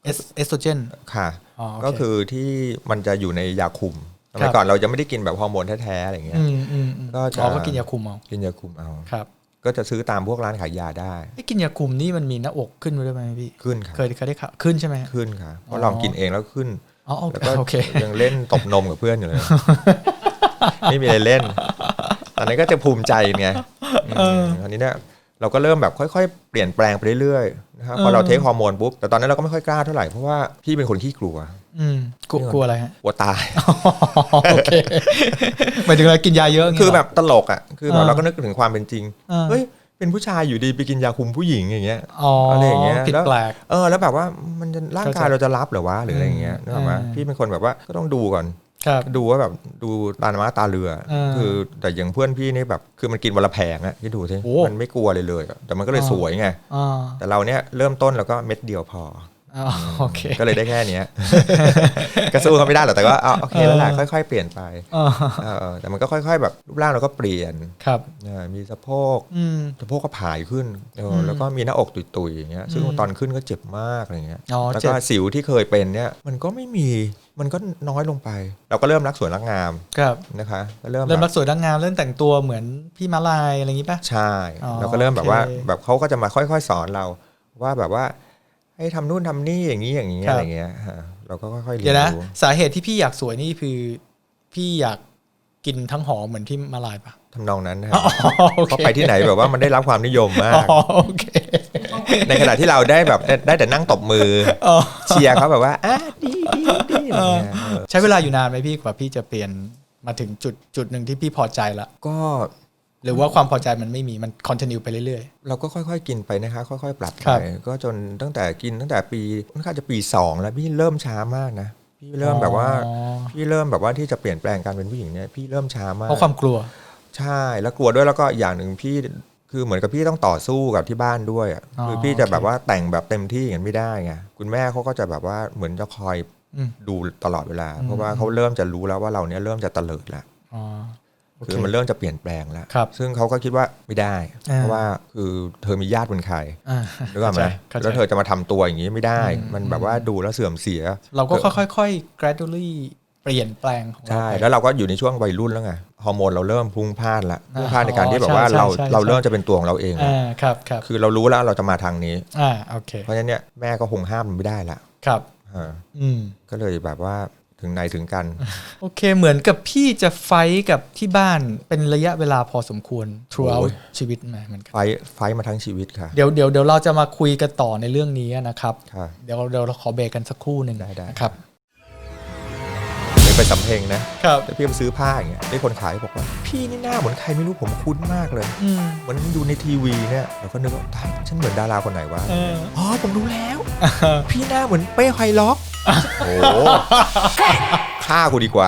A: เอสเอสโตรเจน
B: ค่ะ
A: อ๋อโอเค
B: ก็คือที่มันจะอยู่ในยาคุม ส
A: ครั
B: มัย
A: บ
B: ก่อนเราจะไม่ได้กินแบบฮอร์โมนแท้ๆอะไรเงี้ย
A: อืมอืมอืม
B: ก็จะ
A: อ๋อก็กินยาคุมเอา
B: กินยาคุมเอา
A: ครับ
B: ก็จะซื้อตามพวกร้านขายยาได้
A: ไอ้กินยาคุมนี่มันมีหน้าอกขึ้นด้วยไหมพี่
B: ขึ้นค่ะ
A: เคยเคยได้ข่าวขึ้นใช่ไหมฮะ
B: ขึ้นค่ะเพ
A: อ๋
B: ราะ
A: อ
B: ลองกินเองแล้วขึ้น
A: อ๋อโอ
B: แล้ว
A: เค
B: ก็
A: โอเค
B: ยังเล่นตบนมกับเพื่อนอยู่เลยไม่มีอะไรเล่นตอนนี้นก็จะภูมิใจไงมตอนนี้เนี่ยเราก็เริ่มแบบค่อย ๆ เปลี่ยนแปลงไปเรื่อยๆ นะครับพอเราเทคฮอร์โมนปุ๊บแต่ตอนนั้นเราก็ไม่ค่อยกล้าเท่าไหร่เพราะว่าพี่เป็นคนขี้กลัว
A: อืมกลัวกลัวอะไรฮะ
B: กลัวตาย
A: โอเคหมายถึงอะไรกินยาเยอะย่าง
B: คื
A: เงี้
B: อย
A: เหร
B: แบบตลกอะคือแบ
A: เอบอ
B: เราก็นึกถึงความเป็นจริง
A: เออ
B: เฮ้ยเป็นผู้ชายอยู่ดีไปกินยาคุมผู้หญิงอย่างเงี้ย
A: อ๋ออะไร
B: อย่างเงี้ย
A: ผิด
B: แล้ว
A: แปลก
B: เออแล้วแบบว่ามันจะร่างกาย
A: เข้าใจ
B: เราจะรับเหรือวะหรืออะไรอย่างเงี้ยนึกออกไหม
A: เออ
B: พี่เป็นคนแบบว่าก็ต้องดูก่อน
A: ครับ
B: ดูว่าแบบดูตาม้าตาเรือ
A: เออ
B: คือแต่อย่างเพื่อนพี่นี่แบบคือมันกินวันละแผงอะที่ดูสิ
A: โอ้
B: มันไม่กลัวเลยเลยอะแต่มันก็เลย
A: อ่า
B: สวยไง
A: อ่า
B: แต่เราเนี่ยเริ่มต้นเราก็เม็ดเดียวพอ
A: อ่าโอเค
B: ก็เลยได้แค่เนี้ยก็สู้เขาไม่ได้หรอกแต่ก็อะโอเคแล้วแหละ
A: เออ
B: ค่อย ๆ เปลี่ยนไป
A: อ่า
B: เออแต่มันก็ค่อย ๆ แบบรูปร่างเราก็เปลี่ยน
A: ครับ
B: เออมีสะโพก
A: อืม
B: สะโพกก็ผายขึ้นเอออ
A: ม
B: แล้วก็มีหน้าอกตุยๆอย่างเงี้ยซึ่ง
A: อืม
B: ตอนขึ้นก็เจ็บมากอะไรเงี้ย
A: อ๋อ
B: แล้ว
A: เจ็
B: ก็
A: บ
B: สิวที่เคยเป็นเนี่ยมันก็ไม่มี มันก็น้อยลงไป เราก็เริ่มรักสวยรักงาม
A: ครับ
B: นะคะก็เริ่ม
A: เริ่ม
B: แบบ
A: รักสวยรักงามเริ่มแต่งตัวเหมือนพี่มาลายอะไรอย่างงี้ป่ะ
B: ใช่
A: อ๋อ
B: เราก็เริ่มแบบว่า
A: โอเค
B: แบบเขาก็จะมาค่อย ๆ สอนเราว่าแบบว่าให้ทำนู่นทำนี่อย่างนี้อย่างนี้
A: ครับ
B: อะไรเงี้ยฮะเราก็ค่อยๆเรีย
A: เดี๋ย
B: น
A: วนะ
B: รู้
A: สาเหตุที่พี่อยากสวยนี่คือพี่อยากกินทั้งหอเหมือนที่มาลายป่ะ
B: ทำนองนั้นนะฮะ
A: อ๋อโอ
B: เขา
A: เค
B: ไปที่ไหนแบบว่ามันได้รับความนิยมมาก
A: อ๋อโอเค
B: ในขณะที่เราได้แบบได้ได้แต่นั่งตบมือ
A: อ๋อ
B: เชียร์เขาแบบว่าอะดีดีดีอะไรเงี้ยเออ
A: ใช้เวลาอยู่นานไหมพี่กว่าพี่จะเปลี่ยนมาถึงจุดจุดหนึ่งที่พี่พอใจละ
B: ก็
A: หรือว่าความพอใจมันไม่มีมันคอนติเนียไปเรื่อย
B: เราก็ค่อยๆ กินไปนะคะ ค่อยๆ ปรับ
A: ครั
B: ไป
A: บ
B: ก็จนตั้งแต่กินตั้งแต่ปีค่อนข้างจะปีสองแล้วพี่เริ่มช้ามากนะ พี่
A: ๆ
B: เริ่มแบบว่า
A: อ๋อ
B: พี่เริ่มแบบว่าที่จะเปลี่ยนแปลงการเป็นผู้หญิงเนี่ยพี่เริ่มช้ามาก
A: เพราะความกลัว
B: ใช่แล้วกลัวด้วยแล้วก็อย่างหนึ่งพี่ คือเหมือนกับพี่ต้องต่อสู้กับที่บ้านด้วยอะ
A: อ๋อ
B: คือพี่จะ
A: โอเค
B: แบบว่าแต่งแบบเต็มที่อย่างนั้นไม่ได้ไงคุณแม่เขาก็จะแบบว่าเหมือนจะคอย
A: อืม
B: ดูตลอดเวลา
A: อืม
B: เพราะว่าเขาเริ่มจะรู้แล้วว่าเราเนี้ยเริ่มจะตะเลิดแล้ว
A: อ๋อโอเค
B: คือมันเริ่มจะเปลี่ยนแปลงแล้ว
A: ครับ
B: ซึ่งเขาก็คิดว่าไม่ได้
A: อ่า
B: เพราะว่าคือเธอมีญาติเป็นใคร
A: อ่า
B: นึกออกไหม
A: เข้าใจ
B: แล้วเธอจะมาทำตัวอย่างนี้ไม่ได้
A: อืม
B: มันแบบว่าดูแล้วเสื่อมเสีย
A: เราก็ค่อยๆ gradually เปลี่ยนแปลงของเรา
B: ใช่
A: ไป
B: แล้วเราก็อยู่ในช่วงวัยรุ่นแล้วไงฮอร์โมนเราเริ่มพุ่งพล่านละพุ่งพล่านในการที่แบบว่า
A: ใช่
B: เรา
A: ใช่ใช่
B: เราเริ่มจะเป็นตัวของเราเองแล้ว
A: อ่าครับครับ
B: คือเรารู้แล้วเราจะมาทางนี้
A: อ่าโอเค
B: เพราะฉะนั้นเนี่ยแม่ก็คงห้ามมันไม่ได้ละ
A: ครับ
B: อ่า
A: อืม
B: ก็เลยแบบว่าถึงไหนถึงกัน
A: โอเคเหมือนกับพี่จะไฟท์กับที่บ้านเป็นระยะเวลาพอสมควร throughout
B: โอ้ย
A: ชีวิตมาเหมือนกัน
B: ไฟท์ไฟท์มาทั้งชีวิตค่ะ
A: เดี๋ยวเดี๋ยวเดี๋ยวเราจะมาคุยกันต่อในเรื่องนี้นะครับ
B: ค่ะ
A: เดี๋ยวเดี๋ยวเราขอเบรกกันสักครู่หนึ่ง
B: ได้ได้
A: นะครับ
B: เป็น ไปไปสำเพ็งนะครับแล้วพี่ไปซื้อผ้าอย่างเงี้ยได้คนขายบอกว่า พี่นี่หน้าเหมือนใครไม่รู้ผมคุ้นมากเลย
C: อืม
B: เหมือนดูในทีวีเนี่ยเราก็นึกว่าตายฉันเหมือนดาราคนไหนวะ
C: เออ
B: อ๋อผมรู้แล้ว พี่หน้าเหมือนเป้ไฮล็อกโอ้โหฆ่ากูดีกว่า